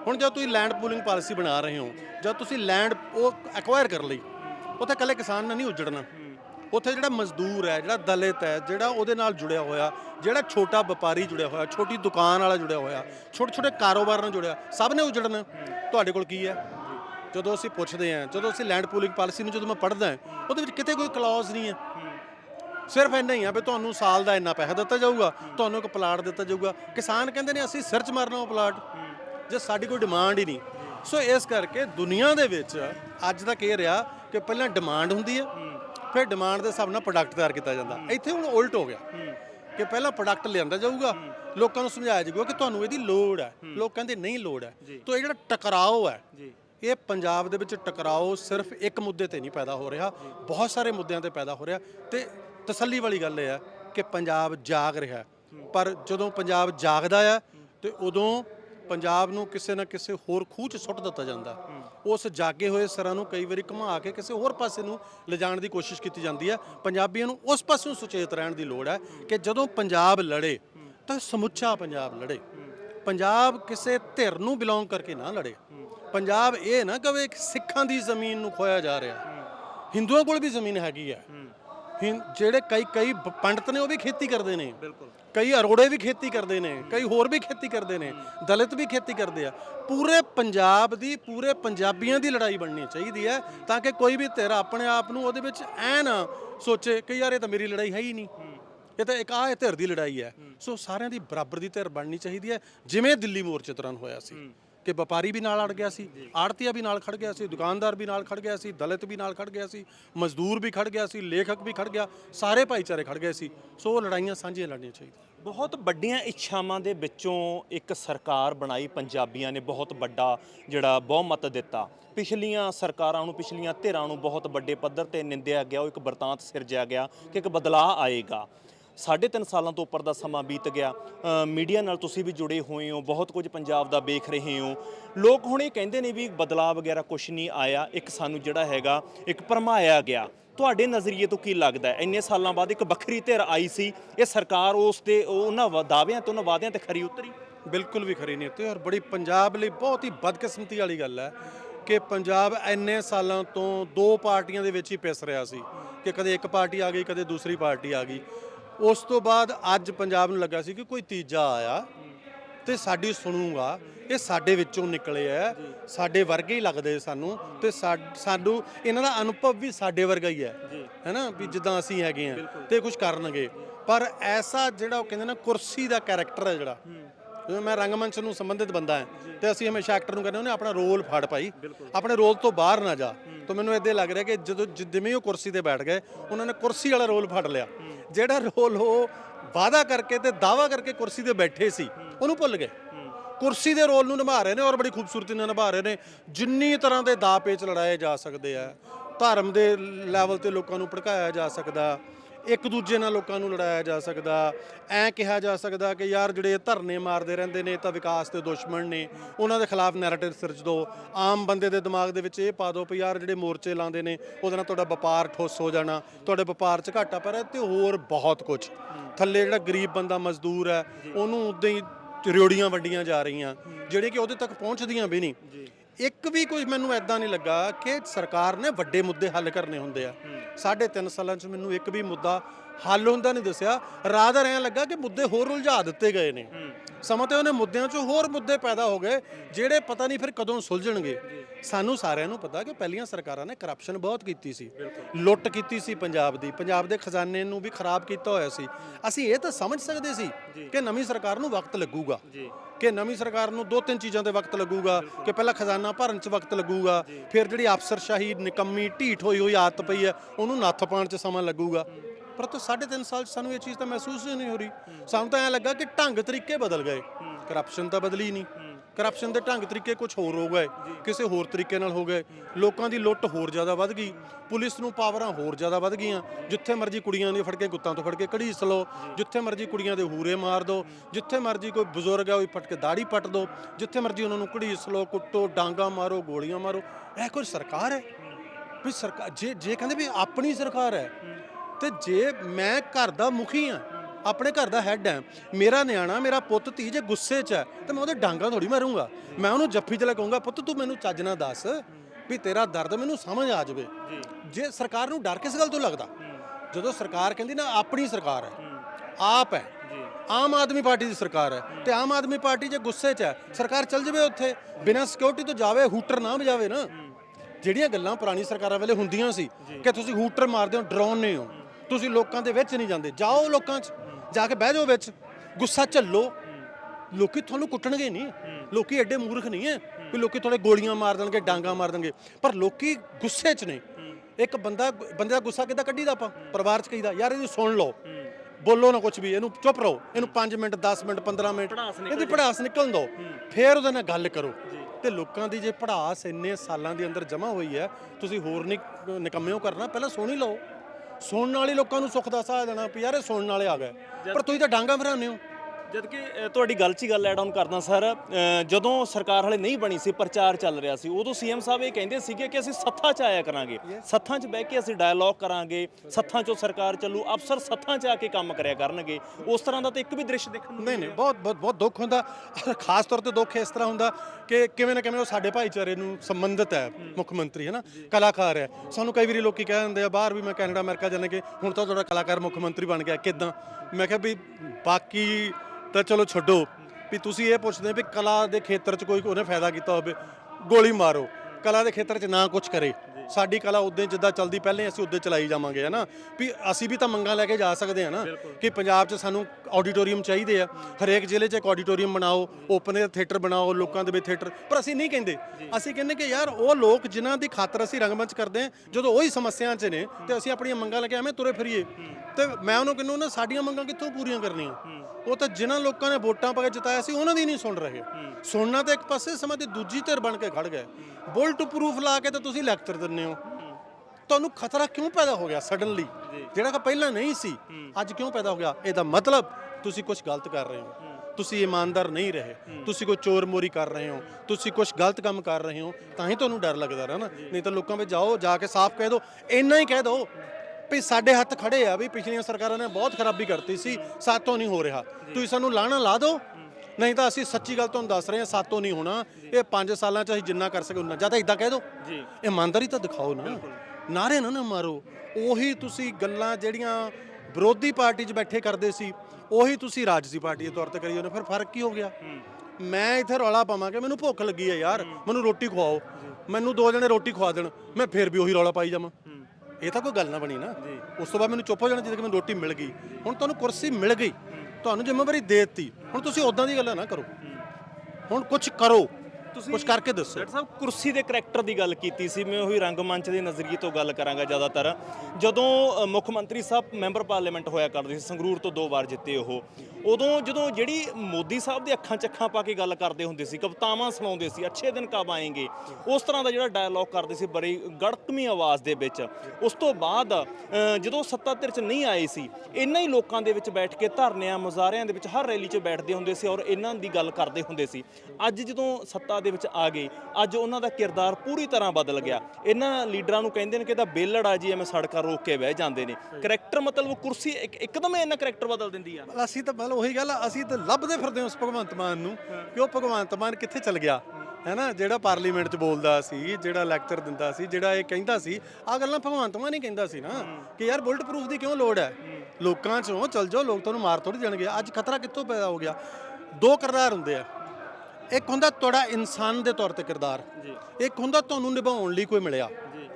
ਹੁਣ ਜਦ ਤੁਸੀਂ ਲੈਂਡ ਪੂਲਿੰਗ ਪਾਲਿਸੀ ਬਣਾ ਰਹੇ ਹੋ, ਜਦ ਤੁਸੀਂ ਲੈਂਡ ਉਹ ਐਕਵਾਇਰ ਕਰ ਲਈ, ਉੱਥੇ ਇਕੱਲੇ ਕਿਸਾਨ ਨਾਲ ਨਹੀਂ ਉਜੜਨਾ। ਉੱਥੇ ਜਿਹੜਾ ਮਜ਼ਦੂਰ ਹੈ, ਜਿਹੜਾ ਦਲਿਤ ਹੈ, ਜਿਹੜਾ ਉਹਦੇ ਨਾਲ ਜੁੜਿਆ ਹੋਇਆ, ਜਿਹੜਾ ਛੋਟਾ ਵਪਾਰੀ ਜੁੜਿਆ ਹੋਇਆ, ਛੋਟੀ ਦੁਕਾਨ ਵਾਲਾ ਜੁੜਿਆ ਹੋਇਆ ਛੋਟੇ ਛੋਟੇ ਕਾਰੋਬਾਰ ਨਾਲ ਜੁੜਿਆ, ਸਭ ਨੇ ਉਜੜਨਾ। ਤੁਹਾਡੇ ਕੋਲ ਕੀ ਹੈ? ਜਦੋਂ ਅਸੀਂ ਪੁੱਛਦੇ ਹਾਂ, ਜਦੋਂ ਅਸੀਂ ਲੈਂਡ ਪੂਲਿੰਗ ਪਾਲਿਸੀ ਨੂੰ ਜਦੋਂ ਮੈਂ ਪੜ੍ਹਦਾ ਉਹਦੇ ਵਿੱਚ ਕਿਤੇ ਕੋਈ ਕਲੌਜ਼ ਨਹੀਂ ਹੈ। ਸਿਰਫ ਇੰਨਾ ਹੀ ਆ ਵੀ ਤੁਹਾਨੂੰ ਸਾਲ ਦਾ ਇੰਨਾ ਪੈਸਾ ਦਿੱਤਾ ਜਾਊਗਾ, ਤੁਹਾਨੂੰ ਇੱਕ ਪਲਾਟ ਦਿੱਤਾ ਜਾਊਗਾ। ਕਿਸਾਨ ਕਹਿੰਦੇ ਨੇ, ਅਸੀਂ ਸਰਚ ਮਾਰਨਾ ਉਹ ਪਲਾਟ ਜੇ ਸਾਡੀ ਕੋਈ ਡਿਮਾਂਡ ਹੀ ਨਹੀਂ। ਸੋ ਇਸ ਕਰਕੇ ਦੁਨੀਆ ਦੇ ਵਿੱਚ ਅੱਜ ਤੱਕ ਇਹ ਰਿਹਾ ਕਿ ਪਹਿਲਾਂ ਡਿਮਾਂਡ ਹੁੰਦੀ ਹੈ ਫਿਰ ਡਿਮਾਂਡ ਦੇ ਹਿਸਾਬ ਨਾਲ ਪ੍ਰੋਡਕਟ ਤਿਆਰ ਕੀਤਾ ਜਾਂਦਾ। ਇੱਥੇ ਹੁਣ ਉਲਟ ਹੋ ਗਿਆ ਕਿ ਪਹਿਲਾਂ ਪ੍ਰੋਡਕਟ ਲਿਆਂਦਾ ਜਾਊਗਾ ਲੋਕਾਂ ਨੂੰ ਸਮਝਾਇਆ ਜਾਊਗਾ ਕਿ ਤੁਹਾਨੂੰ ਇਹਦੀ ਲੋੜ ਹੈ। ਲੋਕ ਕਹਿੰਦੇ ਨਹੀਂ ਲੋੜ ਹੈ। ਤਾਂ ਇਹ ਜਿਹੜਾ ਟਕਰਾਓ ਹੈ ਇਹ ਪੰਜਾਬ ਦੇ ਵਿੱਚ ਟਕਰਾਓ ਸਿਰਫ ਇੱਕ ਮੁੱਦੇ ਤੇ ਨਹੀਂ ਪੈਦਾ ਹੋ ਰਿਹਾ। ਬਹੁਤ ਸਾਰੇ ਮੁੱਦਿਆਂ ਤੇ ਪੈਦਾ ਹੋ ਰਿਹਾ। ਤੇ ਤਸੱਲੀ ਵਾਲੀ ਗੱਲ ਇਹ ਹੈ ਕਿ ਪੰਜਾਬ ਜਾਗ ਰਿਹਾ। ਪਰ ਜਦੋਂ ਪੰਜਾਬ ਜਾਗਦਾ ਹੈ ਤੇ ਉਦੋਂ ਪੰਜਾਬ ਨੂੰ ਕਿਸੇ ਨਾ ਕਿਸੇ ਹੋਰ ਖੂਹ 'ਚ ਸੁੱਟ ਦਿੱਤਾ ਜਾਂਦਾ। ਉਸ ਜਾਗੇ ਹੋਏ ਸਰਾਂ ਨੂੰ ਕਈ ਵਾਰੀ ਘੁਮਾ ਕੇ ਕਿਸੇ ਹੋਰ ਪਾਸੇ ਨੂੰ ਲਿਜਾਣ ਦੀ ਕੋਸ਼ਿਸ਼ ਕੀਤੀ ਜਾਂਦੀ ਹੈ। ਪੰਜਾਬੀਆਂ ਨੂੰ ਉਸ ਪਾਸੇ ਨੂੰ ਸੁਚੇਤ ਰਹਿਣ ਦੀ ਲੋੜ ਹੈ ਕਿ ਜਦੋਂ ਪੰਜਾਬ ਲੜੇ ਤਾਂ ਸਮੁੱਚਾ ਪੰਜਾਬ ਲੜੇ। ਪੰਜਾਬ ਕਿਸੇ ਧਿਰ ਨੂੰ ਬਿਲੋਂਗ ਕਰਕੇ ਨਾ ਲੜੇ। ਪੰਜਾਬ ਇਹ ਨਾ ਕਵੇ ਕਿ ਸਿੱਖਾਂ ਦੀ ਜ਼ਮੀਨ ਨੂੰ ਖੋਇਆ ਜਾ ਰਿਹਾ। ਹਿੰਦੂਆਂ ਕੋਲ ਵੀ ਜ਼ਮੀਨ ਹੈਗੀ ਹੈ। ਹਿੰ- ਜਿਹੜੇ ਕਈ ਕਈ ਬ- ਪੰਡਤ ਨੇ ਉਹ ਵੀ ਖੇਤੀ ਕਰਦੇ ਨੇ। ਬਿਲਕੁਲ। ਕਈ ਅਰੋੜੇ ਵੀ ਖੇਤੀ ਕਰਦੇ ਨੇ ਕਈ ਹੋਰ ਵੀ ਖੇਤੀ ਕਰਦੇ ਨੇ ਦਲਿਤ ਵੀ ਖੇਤੀ ਕਰਦੇ ਆ। ਪੂਰੇ ਪੰਜਾਬ ਦੀ ਪੂਰੇ ਪੰਜਾਬੀਆਂ ਦੀ ਲੜਾਈ ਬਣਨੀ ਚਾਹੀਦੀ ਹੈ ਤਾਂ ਕਿ ਕੋਈ ਵੀ ਧਿਰ ਆਪਣੇ ਆਪ ਨੂੰ ਉਹਦੇ ਵਿੱਚ ਐ ਨਾ ਸੋਚੇ ਕਿ ਯਾਰ ਇਹ ਤਾਂ ਮੇਰੀ ਲੜਾਈ ਹੈ ਹੀ ਨਹੀਂ। ਇਹ ਤਾਂ ਇੱਕ ਆਹ ਧਿਰ ਦੀ ਲੜਾਈ ਹੈ। ਸੋ ਸਾਰਿਆਂ ਦੀ ਬਰਾਬਰ ਦੀ ਧਿਰ ਬਣਨੀ ਚਾਹੀਦੀ ਹੈ ਜਿਵੇਂ ਦਿੱਲੀ ਮੋਰਚੇ ਦੌਰਾਨ ਹੋਇਆ ਸੀ। ਕਿ ਵਪਾਰੀ ਵੀ ਨਾਲ ਅੜ ਗਿਆ ਸੀ ਆੜਤੀਆ ਵੀ ਨਾਲ ਖੜ ਗਿਆ ਸੀ ਦੁਕਾਨਦਾਰ ਵੀ ਨਾਲ ਖੜ ਗਿਆ ਸੀ ਦਲਿਤ ਵੀ ਨਾਲ ਖੜ ਗਿਆ ਸੀ ਮਜ਼ਦੂਰ ਵੀ ਖੜ ਗਿਆ ਸੀ ਲੇਖਕ ਵੀ ਖੜ ਗਿਆ ਸਾਰੇ ਭਾਈਚਾਰੇ ਖੜ ਗਏ ਸੀ। ਸੋ ਉਹ ਲੜਾਈਆਂ ਸਾਂਝੀਆਂ ਲੜਨੀਆਂ ਚਾਹੀਦੀਆਂ। ਬਹੁਤ ਵੱਡੀਆਂ ਇੱਛਾਵਾਂ ਦੇ ਵਿੱਚੋਂ ਇੱਕ ਸਰਕਾਰ ਬਣਾਈ ਪੰਜਾਬੀਆਂ ਨੇ ਬਹੁਤ ਵੱਡਾ ਜਿਹੜਾ ਬਹੁਮਤ ਦਿੱਤਾ। ਪਿਛਲੀਆਂ ਸਰਕਾਰਾਂ ਨੂੰ ਪਿਛਲੀਆਂ ਧਿਰਾਂ ਨੂੰ ਬਹੁਤ ਵੱਡੇ ਪੱਧਰ ਤੇ ਨਿੰਦਿਆ ਗਿਆ ਉਹ ਇੱਕ ਵਰਤਾਂਤ ਸਿਰਜਿਆ ਗਿਆ ਕਿ ਇੱਕ ਬਦਲਾਅ ਆਏਗਾ। ਸਾਢੇ ਤਿੰਨ ਸਾਲਾਂ ਤੋਂ ਉੱਪਰ ਦਾ ਸਮਾਂ ਬੀਤ ਗਿਆ। ਮੀਡੀਆ ਨਾਲ ਤੁਸੀਂ ਵੀ ਜੁੜੇ ਹੋਏ ਹੋ, ਬਹੁਤ ਕੁਝ ਪੰਜਾਬ ਦਾ ਵੇਖ ਰਹੇ ਹੋ। ਲੋਕ ਹੁਣ ਇਹ ਕਹਿੰਦੇ ਨੇ ਵੀ ਬਦਲਾਅ ਵਗੈਰਾ ਕੁਝ ਨਹੀਂ ਆਇਆ, ਇੱਕ ਸਾਨੂੰ ਜਿਹੜਾ ਹੈਗਾ, ਇੱਕ ਭਰਮਾਇਆ ਗਿਆ। ਤੁਹਾਡੇ ਨਜ਼ਰੀਏ ਤੋਂ ਕੀ ਲੱਗਦਾ? ਹੈ ਇੰਨੇ ਸਾਲਾਂ ਬਾਅਦ ਇੱਕ ਵੱਖਰੀ ਧਿਰ ਆਈ ਸੀ, ਇਹ ਸਰਕਾਰ ਉਸ ਤੇ, ਉਹਨਾਂ ਵਾ- ਦਾਅਵਿਆਂ ਤੇ, ਉਹਨਾਂ ਵਾਅਦਿਆਂ ਤੇ ਖਰੀ ਉਤਰੀ? ਬਿਲਕੁਲ ਵੀ ਖਰੀ ਨਹੀਂ ਤੇ ਔਰ ਬੜੀ ਪੰਜਾਬ ਲਈ ਬਹੁਤ ਹੀ ਬਦਕਿਸਮਤੀ ਵਾਲੀ ਗੱਲ ਹੈ ਕਿ ਪੰਜਾਬ ਇੰਨੇ ਸਾਲਾਂ ਤੋਂ ਦੋ ਪਾਰਟੀਆਂ ਦੇ ਵਿੱਚ ਹੀ ਪਿਸ ਰਿਹਾ ਸੀ ਕਿ ਕਦੇ ਇੱਕ ਪਾਰਟੀ ਆ ਗਈ, ਕਦੇ ਦੂਸਰੀ ਪਾਰਟੀ ਆ ਗਈ। ਉਸ ਤੋਂ ਬਾਅਦ ਅੱਜ ਪੰਜਾਬ ਨੂੰ ਲੱਗਾ ਸੀ ਕਿ ਕੋਈ ਤੀਜਾ ਆਇਆ ਤੇ ਸਾਡੀ ਸੁਣੂਗਾ। ਇਹ ਸਾਡੇ ਵਿੱਚੋਂ ਨਿਕਲੇ ਆ। ਸਾਡੇ ਵਰਗੇ ਹੀ ਲੱਗਦੇ ਸਾਨੂੰ ਤੇ ਸਾਨੂੰ ਇਹਨਾਂ ਦਾ ਅਨੁਭਵ ਵੀ ਸਾਡੇ ਵਰਗਾ ਹੀ ਹੈ ਹੈਨਾ? ਵੀ ਜਿੱਦਾਂ ਅਸੀਂ ਹੈਗੇ ਆ ਤੇ ਕੁਝ ਕਰਨਗੇ। ਪਰ ਐਸਾ ਜਿਹੜਾ ਉਹ ਕਹਿੰਦੇ ਨਾ ਕੁਰਸੀ ਦਾ ਕੈਰੈਕਟਰ ਹੈ ਜਿਹੜਾ ਜਿਵੇਂ ਮੈਂ ਰੰਗਮੰਚ ਨੂੰ ਸੰਬੰਧਿਤ ਬੰਦਾ ਹਾਂ ਤੇ ਅਸੀਂ ਹਮੇਸ਼ਾ ਐਕਟਰ ਨੂੰ ਕਹਿੰਦੇ ਹੁੰਦੇ ਹਾਂ, ਆਪਣਾ ਰੋਲ ਫੜ ਭਾਈ। ਆਪਣੇ ਰੋਲ ਤੋਂ ਬਾਹਰ ਨਾ ਜਾ। ਤਾਂ ਮੈਨੂੰ ਇਦਾਂ ਲੱਗ ਰਿਹਾ ਕਿ ਜਦੋਂ ਜਿਵੇਂ ਉਹ ਕੁਰਸੀ ਤੇ ਬੈਠ ਗਏ ਉਹਨਾਂ ਨੇ ਕੁਰਸੀ ਵਾਲਾ ਰੋਲ ਫੜ ਲਿਆ। ਜਿਹੜਾ ਰੋਲ ਉਹ ਵਾਅਦਾ ਕਰਕੇ ਤੇ ਦਾਵਾ ਕਰਕੇ ਕੁਰਸੀ ਤੇ ਬੈਠੇ ਸੀ ਉਹਨੂੰ ਭੁੱਲ ਗਏ। ਕੁਰਸੀ ਦੇ ਰੋਲ ਨੂੰ ਨਿਭਾ ਰਹੇ ਨੇ ਔਰ ਬੜੀ ਖੂਬਸੂਰਤੀ ਨਾਲ ਨਿਭਾ ਰਹੇ ਨੇ। ਜਿੰਨੀ ਤਰ੍ਹਾਂ ਦੇ ਦਾਅ ਪੇਚ ਲੜਾਏ ਜਾ ਸਕਦੇ ਆ ਧਰਮ ਦੇ ਲੈਵਲ ਤੇ ਲੋਕਾਂ ਨੂੰ ਭੜਕਾਇਆ ਜਾ ਸਕਦਾ ਇੱਕ ਦੂਜੇ ਨਾਲ ਲੋਕਾਂ ਨੂੰ ਲੜਾਇਆ ਜਾ ਸਕਦਾ। ਐ ਕਿਹਾ ਜਾ ਸਕਦਾ ਕਿ ਯਾਰ ਜਿਹੜੇ ਧਰਨੇ ਮਾਰਦੇ ਰਹਿੰਦੇ ਨੇ ਤਾਂ ਵਿਕਾਸ ਦੇ ਦੁਸ਼ਮਣ ਨੇ। ਉਹਨਾਂ ਦੇ ਖਿਲਾਫ ਨੈਰੇਟਿਵ ਸਿਰਜ ਦਿਓ ਆਮ ਬੰਦੇ ਦੇ ਦਿਮਾਗ ਦੇ ਵਿੱਚ ਇਹ ਪਾ ਦਿਓ ਵੀ ਯਾਰ ਜਿਹੜੇ ਮੋਰਚੇ ਲਾਉਂਦੇ ਨੇ, ਉਹਦੇ ਨਾਲ ਤੁਹਾਡਾ ਵਪਾਰ ਠੁੱਸ ਹੋ ਜਾਣਾ। ਤੁਹਾਡੇ ਵਪਾਰ 'ਚ ਘਾਟਾ ਪੈ ਰਿਹਾ ਤੇ ਹੋਰ ਬਹੁਤ ਕੁਝ ਥੱਲੇ ਜਿਹੜਾ ਗਰੀਬ ਬੰਦਾ ਮਜ਼ਦੂਰ ਹੈ, ਉਹਨੂੰ ਉਦਾਂ ਹੀ ਰਿਓੜੀਆਂ ਵੰਡੀਆਂ ਜਾ ਰਹੀਆਂ। ਜਿਹੜੇ ਕਿ ਉਹਦੇ ਤੱਕ ਪਹੁੰਚਦੀਆਂ ਵੀ ਨਹੀਂ। ਇੱਕ ਵੀ ਕੋਈ ਮੈਨੂੰ ਐਦਾਂ ਨਹੀਂ ਲੱਗਾ ਕਿ ਸਰਕਾਰ ਨੇ ਵੱਡੇ ਮੁੱਦੇ ਹੱਲ ਕਰਨੇ ਹੁੰਦੇ ਆ। ਸਾਢੇ ਤਿੰਨ ਸਾਲਾਂ 'ਚ ਮੈਨੂੰ ਇੱਕ ਵੀ ਮੁੱਦਾ ਹੱਲ ਹੁੰਦਾ ਨਹੀਂ ਦੱਸਿਆ। ਰਾਦਰ ਐਂ ਲੱਗਾ ਕਿ ਮੁੱਦੇ ਹੋਰ ਉਲਝਾ ਦਿੱਤੇ ਗਏ ਨੇ। ਸਮਾਂ ਤੇ ਉਹਨੇ ਮੁੱਦਿਆਂ 'ਚੋਂ ਹੋਰ ਮੁੱਦੇ ਪੈਦਾ ਹੋ ਗਏ ਜਿਹੜੇ ਪਤਾ ਨਹੀਂ ਫਿਰ ਕਦੋਂ ਸੁਲਝਣਗੇ। ਸਾਨੂੰ ਸਾਰਿਆਂ ਨੂੰ ਪਤਾ ਕਿ ਪਹਿਲੀਆਂ ਸਰਕਾਰਾਂ ਨੇ ਕਰਪਸ਼ਨ ਬਹੁਤ ਕੀਤੀ ਸੀ। ਲੁੱਟ ਕੀਤੀ ਸੀ ਪੰਜਾਬ ਦੀ। ਪੰਜਾਬ ਦੇ ਖਜ਼ਾਨੇ ਨੂੰ ਵੀ ਖਰਾਬ ਕੀਤਾ ਹੋਇਆ ਸੀ। ਅਸੀਂ ਇਹ ਤਾਂ ਸਮਝ ਸਕਦੇ ਸੀ ਕਿ ਨਵੀਂ ਸਰਕਾਰ ਨੂੰ ਵਕਤ ਲੱਗੂਗਾ। ਕਿ ਨਵੀਂ ਸਰਕਾਰ ਨੂੰ ਦੋ ਤਿੰਨ ਚੀਜ਼ਾਂ ਤੇ ਵਕਤ ਲੱਗੂਗਾ ਕਿ ਪਹਿਲਾਂ ਖਜ਼ਾਨਾ ਭਰਨ 'ਚ ਵਕਤ ਲੱਗੂਗਾ ਫਿਰ ਜਿਹੜੀ ਅਫਸਰਸ਼ਾਹੀ ਨਿਕੰਮੀ ਢੀਠ ਹੋਈ ਹੋਈ ਆਦਤ ਪਈ ਹੈ ਉਹਨੂੰ ਨੱਥ ਪਾਉਣ 'ਚ ਸਮਾਂ ਲੱਗੂਗਾ। ਪਰ ਤੋਂ ਸਾਢੇ ਤਿੰਨ ਸਾਲ 'ਚ ਸਾਨੂੰ ਇਹ ਚੀਜ਼ ਤਾਂ ਮਹਿਸੂਸ ਹੀ ਨਹੀਂ ਹੋ ਰਹੀ। ਸਾਨੂੰ ਤਾਂ ਐਂ ਲੱਗਾ ਕਿ ਢੰਗ ਤਰੀਕੇ ਬਦਲ ਗਏ। ਕਰਪਸ਼ਨ ਤਾਂ ਬਦਲੀ ਨਹੀਂ। ਕਰਪਸ਼ਨ ਦੇ ਢੰਗ ਤਰੀਕੇ ਕੁਝ ਹੋਰ ਹੋ ਗਏ ਕਿਸੇ ਹੋਰ ਤਰੀਕੇ ਨਾਲ ਹੋ ਗਏ ਲੋਕਾਂ ਦੀ ਲੁੱਟ ਹੋਰ ਜ਼ਿਆਦਾ ਵੱਧ ਗਈ ਪੁਲਿਸ ਨੂੰ ਪਾਵਰਾਂ ਹੋਰ ਜ਼ਿਆਦਾ ਵੱਧ ਗਈਆਂ ਜਿੱਥੇ ਮਰਜ਼ੀ ਕੁੜੀਆਂ ਦੀ ਫੜ ਕੇ ਗੁੱਤਾਂ ਤੋਂ ਫੜ ਕੇ ਕੜੀਸ ਲਓ ਜਿੱਥੇ ਮਰਜ਼ੀ ਕੁੜੀਆਂ ਦੇ ਹੂਰੇ ਮਾਰ ਦਿਓ ਜਿੱਥੇ ਮਰਜ਼ੀ ਕੋਈ ਬਜ਼ੁਰਗ ਹੈ ਉਹ ਫੜ ਕੇ ਦਾੜੀ ਪੱਟ ਦਿਓ ਜਿੱਥੇ ਮਰਜ਼ੀ ਉਹਨਾਂ ਨੂੰ ਕੜੀਸ ਲਓ ਕੁੱਟੋ ਡਾਂਗਾ ਮਾਰੋ ਗੋਲੀਆਂ ਮਾਰੋ ਇਹ ਕੋਈ ਸਰਕਾਰ ਹੈ? ਵੀ ਸਰਕਾਰ ਜੇ ਜੇ ਕਹਿੰਦੇ ਵੀ ਆਪਣੀ ਸਰਕਾਰ ਹੈ ਤੇ ਜੇ ਮੈਂ ਘਰ ਦਾ ਮੁਖੀ ਆ ਆਪਣੇ ਘਰ ਦਾ ਹੈੱਡ ਹੈ। ਮੇਰਾ ਨਿਆਣਾ ਮੇਰਾ ਪੁੱਤ ਧੀ ਜੇ ਗੁੱਸੇ 'ਚ ਹੈ ਤੇ ਮੈਂ ਉਹਦੇ ਡਾਂਗਾ ਥੋੜੀ ਮਾਰੂੰਗਾ। ਮੈਂ ਉਹਨੂੰ ਜੱਫੀ 'ਚ ਲਗਾਉਂਗਾ ਪੁੱਤ ਤੂੰ ਮੈਨੂੰ ਚੱਜ ਨਾਲ ਦੱਸ ਵੀ ਤੇਰਾ ਦਰਦ ਮੈਨੂੰ ਸਮਝ ਆ ਜਾਵੇ। ਜੇ। ਸਰਕਾਰ ਨੂੰ ਡਰ ਕਿਸ ਗੱਲ ਤੋਂ ਲੱਗਦਾ? ਜਦੋਂ ਸਰਕਾਰ ਕਹਿੰਦੀ ਨਾ ਆਪਣੀ ਸਰਕਾਰ ਹੈ ਆਪ ਹੈ ਆਮ ਆਦਮੀ ਪਾਰਟੀ ਦੀ ਸਰਕਾਰ ਹੈ ਤੇ ਆਮ ਆਦਮੀ ਪਾਰਟੀ ਜੇ ਗੁੱਸੇ 'ਚ ਹੈ ਸਰਕਾਰ ਚੱਲ ਜਾਵੇ ਉੱਥੇ। ਬਿਨਾਂ ਸਿਕਿਉਰਿਟੀ ਤੋਂ ਜਾਵੇ ਹੂਟਰ ਨਾ ਵਜਾਵੇ ਨਾ। ਜਿਹੜੀਆਂ ਗੱਲਾਂ ਪੁਰਾਣੀ ਸਰਕਾਰਾਂ ਵੇਲੇ ਹੁੰਦੀਆਂ ਸੀ ਕਿ ਤੁਸੀਂ ਹੂਟਰ ਮਾਰਦੇ ਹੋ ਡਰਾਉਂਦੇ ਹੋ। ਤੁਸੀਂ ਲੋਕਾਂ ਦੇ ਵਿੱਚ ਨਹੀਂ ਜਾਂਦੇ। ਜਾਓ ਲੋਕਾਂ 'ਚ। ਜਾ ਕੇ ਬਹਿ ਜਾਓ ਵਿੱਚ। ਗੁੱਸਾ ਝੱਲੋ। ਲੋਕੀ ਤੁਹਾਨੂੰ ਕੁੱਟਣਗੇ ਨਹੀਂ ਲੋਕੀ ਐਡੇ ਮੂਰਖ ਨਹੀਂ ਹੈ ਕਿ ਲੋਕੀ ਤੁਹਾਡੇ ਗੋਲੀਆਂ ਮਾਰ ਦੇਣਗੇ ਡਾਂਗਾ ਮਾਰ ਦੇਣਗੇ। ਪਰ ਲੋਕੀ ਗੁੱਸੇ 'ਚ ਨੇ। ਇੱਕ ਬੰਦਾ ਬੰਦੇ ਦਾ ਗੁੱਸਾ ਕਿੱਦਾਂ ਕੱਢੀਦਾ ਆਪਾਂ? ਪਰਿਵਾਰ 'ਚ ਕਹੀਦਾ ਯਾਰ ਇਹਦੀ ਸੁਣ ਲਓ। ਬੋਲੋ ਨਾ ਕੁਝ ਵੀ ਇਹਨੂੰ ਚੁੱਪ ਰਹੋ। ਇਹਨੂੰ 5 ਮਿੰਟ 10 ਮਿੰਟ 15 ਮਿੰਟ ਇਹਦੀ ਪੜਾਸ ਨਿਕਲਣ ਦਿਓ ਫੇਰ ਉਹਦੇ ਨਾਲ ਗੱਲ ਕਰੋ। ਤੇ ਲੋਕਾਂ ਦੀ ਜੇ ਪੜਾਸ ਇੰਨੇ ਸਾਲਾਂ ਦੇ ਅੰਦਰ ਜਮਾ ਹੋਈ ਹੈ ਤੁਸੀਂ ਹੋਰ ਨਹੀਂ ਨਿਕੰਮਿਓ ਕਰਨਾ ਪਹਿਲਾਂ ਸੁਣ ਹੀ ਲਓ। ਸੁਣਨ ਵਾਲੇ ਲੋਕਾਂ ਨੂੰ ਸੁੱਖ ਦਾ ਸਾਹ ਦੇਣਾ ਵੀ ਯਾਰ ਇਹ ਸੁਣਨ ਵਾਲੇ ਆ ਗਏ। ਪਰ ਤੁਸੀਂ ਤਾਂ ਡਾਂਗਾ ਫਰਾਉਂਦੇ ਹੋ। ਜਦ ਕਿ ਅ, ਤੁਹਾਡੀ ਗੱਲ 'ਚ ਹੀ ਗੱਲ ਐਡ ਆਨ ਕਰਦਾ ਸਰ ਅ, ਜਦੋਂ ਸਰਕਾਰ ਹਲੇ ਨਹੀਂ ਬਣੀ ਸੀ ਪ੍ਰਚਾਰ ਚੱਲ ਰਿਹਾ ਸੀ ਉਦੋਂ ਸੀਐਮ ਸਾਹਿਬ ਇਹ ਕਹਿੰਦੇ ਸੀਗੇ ਕਿ ਅਸੀਂ ਸੱਥਾਂ 'ਚ ਆਇਆ ਕਰਾਂਗੇ। ਸੱਥਾਂ 'ਚ ਬਹਿ ਕੇ ਅਸੀਂ ਡਾਇਲੌਗ ਕਰਾਂਗੇ ਸੱਥਾਂ 'ਚੋਂ ਸਰਕਾਰ ਚੱਲੂ ਅਫਸਰ ਸੱਥਾਂ 'ਚ ਆ ਕੇ ਕੰਮ ਕਰਿਆ ਕਰਨਗੇ। ਉਸ ਤਰ੍ਹਾਂ ਦਾ ਤਾਂ ਇੱਕ ਵੀ ਦ੍ਰਿਸ਼ ਦੇਖਣ ਨੂੰ ਨਹੀਂ ਨਹੀਂ ਬਹੁਤ ਬਹੁਤ ਬਹੁਤ ਦੁੱਖ ਹੁੰਦਾ। ਖਾਸ ਤੌਰ ਤੇ ਦੁੱਖ ਇਸ ਤਰ੍ਹਾਂ ਹੁੰਦਾ ਕਿ ਕਿਵੇਂ ਨਾ ਕਿਵੇਂ ਉਹ ਸਾਡੇ ਭਾਈਚਾਰੇ ਨੂੰ ਸੰਬੰਧਿਤ ਹੈ ਮੁੱਖ ਮੰਤਰੀ ਹੈ ਨਾ? ਕਲਾਕਾਰ ਹੈ। ਸਾਨੂੰ ਕਈ ਵਾਰੀ ਲੋਕੀ ਕਹਿ ਦਿੰਦੇ ਆ ਬਾਹਰ ਵੀ ਮੈਂ ਕੈਨੇਡਾ ਅਮਰੀਕਾ ਜਾਣੇ ਕਿ ਹੁਣ ਤਾਂ ਤੁਹਾਡਾ ਕਲਾਕਾਰ ਮੁੱਖ ਮੰਤਰੀ ਬਣ ਗਿਆ ਕਿਦਾਂ? ਮੈਂ ਕਿਹਾ ਵੀ ਬਾਕੀ ਤਾਂ ਚਲੋ ਛੱਡੋ ਵੀ ਤੁਸੀਂ ਇਹ ਪੁੱਛਦੇ ਵੀ ਕਲਾ ਦੇ ਖੇਤਰ 'ਚ ਕੋਈ ਉਹਨੇ ਫਾਇਦਾ ਕੀਤਾ ਹੋਵੇ ਗੋਲੀ ਮਾਰੋ। ਕਲਾ ਦੇ ਖੇਤਰ 'ਚ ਨਾ ਕੁਝ ਕਰੇ। ਸਾਡੀ ਕਲਾ ਉਦੋਂ ਜਿੱਦਾਂ ਚੱਲਦੀ ਪਹਿਲੇ ਅਸੀਂ ਉਦੋਂ ਚਲਾਈ ਜਾਵਾਂਗੇ ਹੈ ਨਾ? ਵੀ ਅਸੀਂ ਵੀ ਤਾਂ ਮੰਗਾਂ ਲੈ ਕੇ ਜਾ ਸਕਦੇ ਹਾਂ ਨਾ ਕਿ ਪੰਜਾਬ 'ਚ ਸਾਨੂੰ ਆਡੀਟੋਰੀਅਮ ਚਾਹੀਦੇ ਆ। ਹਰੇਕ ਜ਼ਿਲ੍ਹੇ 'ਚ ਇੱਕ ਆਡੀਟੋਰੀਅਮ ਬਣਾਓ ਓਪਨ 에ਅਰ ਥੀਏਟਰ ਬਣਾਓ ਲੋਕਾਂ ਦੇ ਵਿੱਚ ਥੀਏਟਰ ਪਰ ਅਸੀਂ ਨਹੀਂ ਕਹਿੰਦੇ। ਅਸੀਂ ਕਹਿੰਦੇ ਕਿ ਯਾਰ ਉਹ ਲੋਕ ਜਿਨ੍ਹਾਂ ਦੀ ਖਾਤਰ ਅਸੀਂ ਰੰਗਮੰਚ ਕਰਦੇ ਹਾਂ ਜਦੋਂ ਉਹੀ ਸਮੱਸਿਆਵਾਂ 'ਚ ਨੇ ਤੇ ਅਸੀਂ ਆਪਣੀਆਂ ਮੰਗਾਂ ਲੈ ਕੇ ਐਵੇਂ ਤੁਰੇ ਫਿਰੀਏ। ਤੇ ਮੈਂ ਉਹਨੂੰ ਕਹਿੰਦਾ ਨਾ ਸਾਡੀਆਂ ਮੰਗਾਂ ਕਿੱਥੋਂ ਪੂਰੀਆਂ ਕਰਨੀਆਂ? ਉਹ ਤਾਂ ਜਿਨ੍ਹਾਂ ਲੋਕਾਂ ਨੇ ਵੋਟਾਂ ਪਾ ਕੇ ਜਿਤਾਇਆ ਸੀ ਉਹਨਾਂ ਦੀ ਨਹੀਂ ਸੁਣ ਰਹੇ। ਸੁਣਨਾ ਤਾਂ ਇੱਕ ਪਾਸੇ ਸਮਾਂ ਤੇ ਦੂਜੀ ਧਿਰ ਬਣ ਕੇ ਖੜ ਗਏ। ਬੁਲਟ ਪ੍ਰੂਫ ਲਾ ਕੇ ਤਾਂ ਤੁਸੀਂ ਲੈਕਚਰ ਦਿੰਦੇ ਹੋ। ਤੁਹਾਨੂੰ ਖਤਰਾ ਕਿਉਂ ਪੈਦਾ ਹੋ ਗਿਆ ਸਡਨਲੀ ਜਿਹੜਾ ਕਿ ਪਹਿਲਾਂ ਨਹੀਂ ਸੀ ਅੱਜ ਕਿਉਂ ਪੈਦਾ ਹੋ ਗਿਆ? ਇਹਦਾ ਮਤਲਬ ਤੁਸੀਂ ਕੁਝ ਗਲਤ ਕਰ ਰਹੇ ਹੋ। ਤੁਸੀਂ ਇਮਾਨਦਾਰ ਨਹੀਂ ਰਹੇ। ਤੁਸੀਂ ਕੋਈ ਚੋਰ ਮੋਰੀ ਕਰ ਰਹੇ ਹੋ। ਤੁਸੀਂ ਕੁਝ ਗਲਤ ਕੰਮ ਕਰ ਰਹੇ ਹੋ। ਤਾਂ ਹੀ ਤੁਹਾਨੂੰ ਡਰ ਲੱਗਦਾ ਰਹਿਣਾ। ਨਾ ਨਹੀਂ ਤਾਂ ਲੋਕਾਂ ਵਿੱਚ ਜਾਓ ਜਾ ਕੇ ਸਾਫ਼ ਕਹਿ ਦਿਓ। ਇੰਨਾ ਹੀ ਕਹਿ ਦਿਓ। ਵੀ ਸਾਡੇ ਹੱਥ ਖੜੇ ਆ ਵੀ ਪਿਛਲੀਆਂ ਸਰਕਾਰਾਂ ਨੇ ਬਹੁਤ ਖਰਾਬੀ ਕਰਤੀ ਸੀ ਸਾਤੋਂ ਨਹੀਂ ਹੋ ਰਿਹਾ। ਤੁਸੀਂ ਸਾਨੂੰ ਲਾਣਾ ਲਾ ਦਿਓ ਨਹੀਂ ਤਾਂ ਅਸੀਂ ਸੱਚੀ ਗੱਲ ਤੁਹਾਨੂੰ ਦੱਸ ਰਹੇ ਹਾਂ ਸਾਤੋਂ ਨਹੀਂ ਹੋਣਾ। ਇਹ 5 ਸਾਲਾਂ ਚ ਅਸੀਂ ਜਿੰਨਾ ਕਰ ਸਕੇ ਉਨਾ ਜਾਂ ਤਾਂ ਇਦਾਂ ਕਹਿ ਦਿਓ ਜੀ। ਇਮਾਨਦਾਰੀ ਤਾਂ ਦਿਖਾਓ ਨਾ। ਨਾਰੇ ਨਾ ਨਾ ਮਾਰੋ। ਉਹੀ ਤੁਸੀਂ ਗੱਲਾਂ ਜਿਹੜੀਆਂ ਵਿਰੋਧੀ ਪਾਰਟੀ 'ਚ ਬੈਠੇ ਕਰਦੇ ਸੀ ਉਹੀ ਤੁਸੀਂ ਰਾਜਸੀ ਪਾਰਟੀ ਦੇ ਤੌਰ ਤੇ ਕਰੀ ਹੋ। ਫਿਰ ਫ਼ਰਕ ਕੀ ਹੋ ਗਿਆ? ਮੈਂ ਇੱਥੇ ਰੌਲਾ ਪਾਵਾਂ ਕਿ ਮੈਨੂੰ ਭੁੱਖ ਲੱਗੀ ਹੈ ਯਾਰ ਮੈਨੂੰ ਰੋਟੀ ਖਵਾਓ ਮੈਨੂੰ ਦੋ ਜਣੇ ਰੋਟੀ ਖਵਾ ਦੇਣ ਮੈਂ ਫਿਰ ਵੀ ਉਹੀ ਰੌਲਾ ਪਾਈ ਜਾਵਾਂ। ਇਹ ਤਾਂ ਕੋਈ ਗੱਲ ਨਾ ਬਣੀ ਨਾ। ਉਸ ਤੋਂ ਬਾਅਦ ਮੈਨੂੰ ਚੁੱਪ ਹੋ ਜਾਣਾ ਚਾਹੀਦਾ ਕਿ ਮੈਨੂੰ ਰੋਟੀ ਮਿਲ ਗਈ। ਹੁਣ ਤੁਹਾਨੂੰ ਕੁਰਸੀ ਮਿਲ ਗਈ। ਤੁਹਾਨੂੰ ਜ਼ਿੰਮੇਵਾਰੀ ਦੇ ਦਿੱਤੀ। ਹੁਣ ਤੁਸੀਂ ਉਦਾਂ ਦੀ ਗੱਲਾਂ ਨਾ ਕਰੋ। ਹੁਣ ਕੁਝ ਕਰੋ। ਤੁਸੀਂ- ਕੁਝ ਕਰਕੇ ਦੱਸੋ। ਡਾਕਟਰ ਸਾਹਿਬ ਕੁਰਸੀ ਦੇ ਕਰੈਕਟਰ ਦੀ ਗੱਲ ਕੀਤੀ ਸੀ ਮੈਂ ਉਹੀ ਰੰਗਮੰਚ ਦੇ ਨਜ਼ਰੀਏ ਤੋਂ ਗੱਲ ਕਰਾਂਗਾ ਜ਼ਿਆਦਾਤਰ। ਜਦੋਂ ਮੁੱਖ ਮੰਤਰੀ ਸਾਹਿਬ ਮੈਂਬਰ ਪਾਰਲੀਮੈਂਟ ਹੋਇਆ ਕਰਦੇ ਸੀ ਸੰਗਰੂਰ ਤੋਂ ਦੋ ਵਾਰ ਜਿੱਤੇ ਉਹ ਉਦੋਂ ਜਦੋਂ ਜਿਹੜੀ ਮੋਦੀ ਸਾਹਿਬ ਦੇ ਅੱਖਾਂ 'ਚ ਅੱਖਾਂ ਪਾ ਕੇ ਗੱਲ ਕਰਦੇ ਹੁੰਦੇ ਸੀ ਕਵਿਤਾਵਾਂ ਸੁਣਾਉਂਦੇ ਸੀ ਅੱਛੇ ਦਿਨ ਕਬ ਆਏਂਗੇ ਉਸ ਤਰ੍ਹਾਂ ਦਾ ਜਿਹੜਾ ਡਾਇਲੌਗ ਕਰਦੇ ਸੀ ਬੜੀ ਗੜਕਵੀਂ ਆਵਾਜ਼ ਦੇ ਵਿੱਚ। ਉਸ ਤੋਂ ਬਾਅਦ ਜਦੋਂ ਸੱਤਾ ਧਿਰ 'ਚ ਨਹੀਂ ਆਏ ਸੀ ਇੰਨਾ ਹੀ ਲੋਕਾਂ ਦੇ ਵਿੱਚ ਬੈਠ ਕੇ ਧਰਨਿਆਂ ਮੁਜ਼ਾਹਰਿਆਂ ਦੇ ਵਿੱਚ ਹਰ ਰੈਲੀ 'ਚ ਬੈਠਦੇ ਹੁੰਦੇ ਸੀ ਔਰ ਇਹਨਾਂ ਦੀ ਗੱਲ ਕਰਦੇ ਹੁੰਦੇ ਸੀ। ਅੱਜ ਜਦੋਂ ਸੱਤਾ ਦੇ ਵਿੱਚ ਆ ਗਏ ਅੱਜ ਉਹਨਾਂ ਦਾ ਕਿਰਦਾਰ ਪੂਰੀ ਤਰ੍ਹਾਂ ਬਦਲ ਗਿਆ। ਇਹਨਾਂ ਲੀਡਰਾਂ ਨੂੰ ਕਹਿੰਦੇ ਨੇ ਕਿ ਇਹਦਾ ਬੇਲੜ ਆ ਜੀ ਐਵੇਂ ਸੜਕਾਂ ਰੋਕ ਕੇ ਬਹਿ ਜਾਂਦੇ ਨੇ। ਕਰੈਕਟਰ ਮਤਲਬ ਕੁਰਸੀ ਇੱਕ ਇੱਕਦਮ ਇਹਨਾਂ ਕਰੈਕਟਰ ਬਦਲ ਦਿੰਦੀ ਆ। ਅਸੀਂ ਤਾਂ ਮਤਲਬ ਉਹੀ ਗੱਲ ਆ ਅਸੀਂ ਤਾਂ ਲੱਭਦੇ ਫਿਰਦੇ ਹਾਂ ਉਸ ਭਗਵੰਤ ਮਾਨ ਨੂੰ ਕਿ ਉਹ ਭਗਵੰਤ ਮਾਨ ਕਿੱਥੇ ਚਲ ਗਿਆ। ਹੈਨਾ ਜਿਹੜਾ ਪਾਰਲੀਮੈਂਟ 'ਚ ਬੋਲਦਾ ਸੀ ਜਿਹੜਾ ਲੈਕਚਰ ਦਿੰਦਾ ਸੀ ਜਿਹੜਾ ਇਹ ਕਹਿੰਦਾ ਸੀ ਆ ਗੱਲਾਂ ਭਗਵੰਤ ਮਾਨ ਨਹੀਂ ਕਹਿੰਦਾ ਸੀ ਨਾ ਕਿ ਯਾਰ ਬੁਲਟ ਪ੍ਰੂਫ ਦੀ ਕਿਉਂ ਲੋੜ ਹੈ? ਲੋਕਾਂ 'ਚੋਂ ਚੱਲ ਜਾਓ ਲੋਕ ਤੁਹਾਨੂੰ ਮਾਰ ਥੋੜੀ ਜਾਣਗੇ ਅੱਜ ਖਤਰਾ ਕਿੱਥੋਂ ਪੈਦਾ ਹੋ ਗਿਆ? ਦੋ ਕਿਰਦਾਰ ਹੁੰਦੇ ਆ। ਇੱਕ ਹੁੰਦਾ ਤੁਹਾਡਾ ਇਨਸਾਨ ਦੇ ਤੌਰ ਤੇ ਕਿਰਦਾਰ। ਜੀ। ਇੱਕ ਹੁੰਦਾ ਤੁਹਾਨੂੰ ਨਿਭਾਉਣ ਲਈ ਕੋਈ ਮਿਲਿਆ। ਜੀ।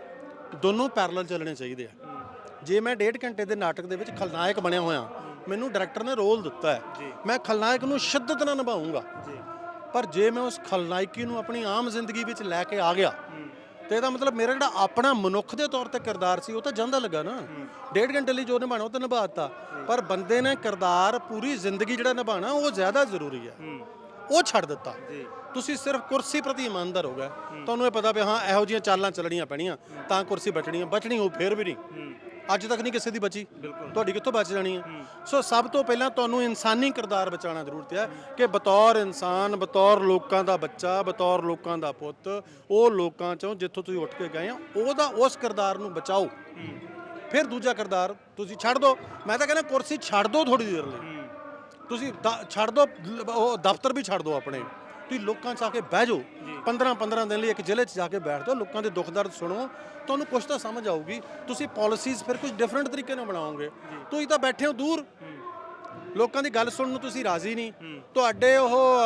ਦੋਨੋਂ ਪੈਰਲਲ ਚੱਲਣੇ ਚਾਹੀਦੇ ਆ। ਜੇ ਮੈਂ ਡੇਢ ਘੰਟੇ ਦੇ ਨਾਟਕ ਦੇ ਵਿੱਚ ਖਲਨਾਇਕ ਬਣਿਆ ਹੋਇਆ ਮੈਨੂੰ ਡਾਇਰੈਕਟਰ ਨੇ ਰੋਲ ਦਿੱਤਾ। ਹੈ। ਮੈਂ ਖਲਨਾਇਕ ਨੂੰ ਸ਼ਿੱਦਤ ਨਾਲ ਨਿਭਾਉਂਗਾ ਜੀ। ਪਰ ਜੇ ਮੈਂ ਉਸ ਖਲਨਾਇਕੀ ਨੂੰ ਆਪਣੀ ਆਮ ਜ਼ਿੰਦਗੀ ਵਿੱਚ ਲੈ ਕੇ ਆ ਗਿਆ ਤੇ ਇਹਦਾ ਮਤਲਬ ਮੇਰਾ ਜਿਹੜਾ ਆਪਣਾ ਮਨੁੱਖ ਦੇ ਤੌਰ ਤੇ ਕਿਰਦਾਰ ਸੀ ਉਹ ਤਾਂ ਜਾਂਦਾ ਲੱਗਾ ਨਾ। ਡੇਢ ਘੰਟੇ ਲਈ ਜੋ ਨਿਭਾਣਾ ਉਹ ਤਾਂ ਨਿਭਾਤਾ ਪਰ ਬੰਦੇ ਨੇ ਕਿਰਦਾਰ ਪੂਰੀ ਜ਼ਿੰਦਗੀ ਜਿਹੜਾ ਨਿਭਾਣਾ ਉਹ ਜ਼ਿਆਦਾ ਜ਼ਰੂਰੀ ਹੂੰ। ਉਹ ਛੱਡ ਦਿੱਤਾ। ਜੀ। ਤੁਸੀਂ ਸਿਰਫ ਕੁਰਸੀ ਪ੍ਰਤੀ ਇਮਾਨਦਾਰ ਹੋ ਗਏ। ਤੁਹਾਨੂੰ ਇਹ ਪਤਾ ਵੀ ਹਾਂ ਇਹੋ ਜਿਹੀਆਂ ਚਾਲਾਂ ਚੱਲਣੀਆਂ ਪੈਣੀਆਂ ਤਾਂ ਕੁਰਸੀ ਬਚਣੀ ਹੈ ਬਚਣੀ ਉਹ ਫੇਰ ਵੀ ਨਹੀਂ। ਹੂੰ। ਅੱਜ ਤੱਕ ਨਹੀਂ ਕਿਸੇ ਦੀ ਬਚੀ। ਤੁਹਾਡੀ ਕਿੱਥੋਂ ਬਚ ਜਾਣੀ ਹੈ। ਸੋ ਸਭ ਤੋਂ ਪਹਿਲਾਂ ਤੁਹਾਨੂੰ ਇਨਸਾਨੀ ਕਿਰਦਾਰ ਬਚਾਉਣਾ ਜ਼ਰੂਰਤ ਹੈ ਕਿ ਬਤੌਰ ਇਨਸਾਨ ਬਤੌਰ ਲੋਕਾਂ ਦਾ ਬੱਚਾ ਬਤੌਰ ਲੋਕਾਂ ਦਾ ਪੁੱਤ ਉਹ ਲੋਕਾਂ ਚੋਂ ਜਿੱਥੋਂ ਤੁਸੀਂ ਉੱਠ ਕੇ ਗਏ ਆ ਉਹਦਾ ਉਸ ਕਿਰਦਾਰ ਨੂੰ ਬਚਾਓ। ਫਿਰ ਦੂਜਾ ਕਿਰਦਾਰ ਤੁਸੀਂ ਛੱਡ ਦਿਓ ਮੈਂ ਤਾਂ ਕਹਿੰਦਾ ਕੁਰਸੀ ਛੱਡ ਦਿਓ ਥੋੜੀ ਦੇਰ ਲਈ। ਹੂੰ ਤੁਸੀਂ ਦ- ਛੱਡ ਦਿਓ ਲ- ਉਹ ਦਫ਼ਤਰ ਵੀ ਛੱਡ ਦਿਓ ਆਪਣੇ। ਤੁਸੀਂ ਲੋਕਾਂ 'ਚ ਆ ਕੇ ਬਹਿ ਜਾਓ। 15 15 ਦਿਨ ਲਈ ਇੱਕ ਜ਼ਿਲ੍ਹੇ 'ਚ ਜਾ ਕੇ ਬੈਠ ਜਾਓ ਲੋਕਾਂ ਦੇ ਦੁੱਖ ਦਰਦ ਸੁਣੋ। ਤੁਹਾਨੂੰ ਕੁਝ ਤਾਂ ਸਮਝ ਆਊਗੀ। ਤੁਸੀਂ ਪਾਲਿਸੀਜ਼ ਫਿਰ ਕੁਝ ਡਿਫਰੈਂਟ ਤਰੀਕੇ ਨਾਲ ਬਣਾਓਗੇ। ਤੁਸੀਂ ਤਾਂ ਬੈਠੇ ਹੋ ਦੂਰ। ਲੋਕਾਂ ਦੀ ਗੱਲ ਸੁਣਨ ਨੂੰ ਤੁਸੀਂ ਰਾਜ਼ੀ ਨਹੀਂ। ਤੁਹਾਡੇ ਉਹ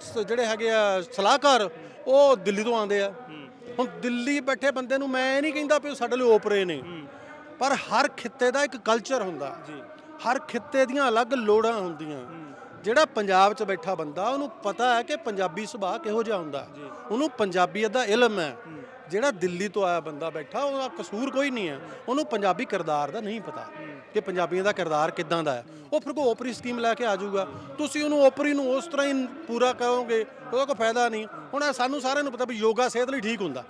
ਸ- ਜਿਹੜੇ ਹੈਗੇ ਆ ਸਲਾਹਕਾਰ ਉਹ ਦਿੱਲੀ ਤੋਂ ਆਉਂਦੇ ਆ। ਹੁਣ ਦਿੱਲੀ ਬੈਠੇ ਬੰਦੇ ਨੂੰ ਮੈਂ ਇਹ ਨਹੀਂ ਕਹਿੰਦਾ ਵੀ ਉਹ ਸਾਡੇ ਲਈ ਓਪਰੇ ਨੇ। ਪਰ ਹਰ ਖਿੱਤੇ ਦਾ ਇੱਕ ਕਲਚਰ ਹੁੰਦਾ। ਜੀ। ਹਰ ਖਿੱਤੇ ਦੀਆਂ ਅਲੱਗ ਲੋੜਾਂ ਹੁੰਦੀਆਂ। ਜਿਹੜਾ ਪੰਜਾਬ 'ਚ ਬੈਠਾ ਬੰਦਾ ਉਹਨੂੰ ਪਤਾ ਹੈ ਕਿ ਪੰਜਾਬੀ ਸੁਭਾਅ ਕਿਹੋ ਜਿਹਾ ਹੁੰਦਾ ਉਹਨੂੰ ਪੰਜਾਬੀਅਤ ਦਾ ਇਲਮ ਹੈ। ਜਿਹੜਾ ਦਿੱਲੀ ਤੋਂ ਆਇਆ ਬੰਦਾ ਬੈਠਾ ਉਹਦਾ ਕਸੂਰ ਕੋਈ ਨਹੀਂ ਹੈ। ਉਹਨੂੰ ਪੰਜਾਬੀ ਕਿਰਦਾਰ ਦਾ ਨਹੀਂ ਪਤਾ ਕਿ ਪੰਜਾਬੀਆਂ ਦਾ ਕਿਰਦਾਰ ਕਿੱਦਾਂ ਦਾ ਹੈ। ਉਹ ਫਿਰ ਕੋਈ ਓਪਰੀ ਸਕੀਮ ਲੈ ਕੇ ਆ ਜਾਊਗਾ। ਤੁਸੀਂ ਉਹਨੂੰ ਓਪਰੀ ਨੂੰ ਉਸ ਤਰ੍ਹਾਂ ਹੀ ਪੂਰਾ ਕਰੋਗੇ ਉਹਦਾ ਕੋਈ ਫਾਇਦਾ ਨਹੀਂ। ਹੁਣ ਸਾਨੂੰ ਸਾਰਿਆਂ ਨੂੰ ਪਤਾ ਵੀ ਯੋਗਾ ਸਿਹਤ ਲਈ ਠੀਕ ਹੁੰਦਾ।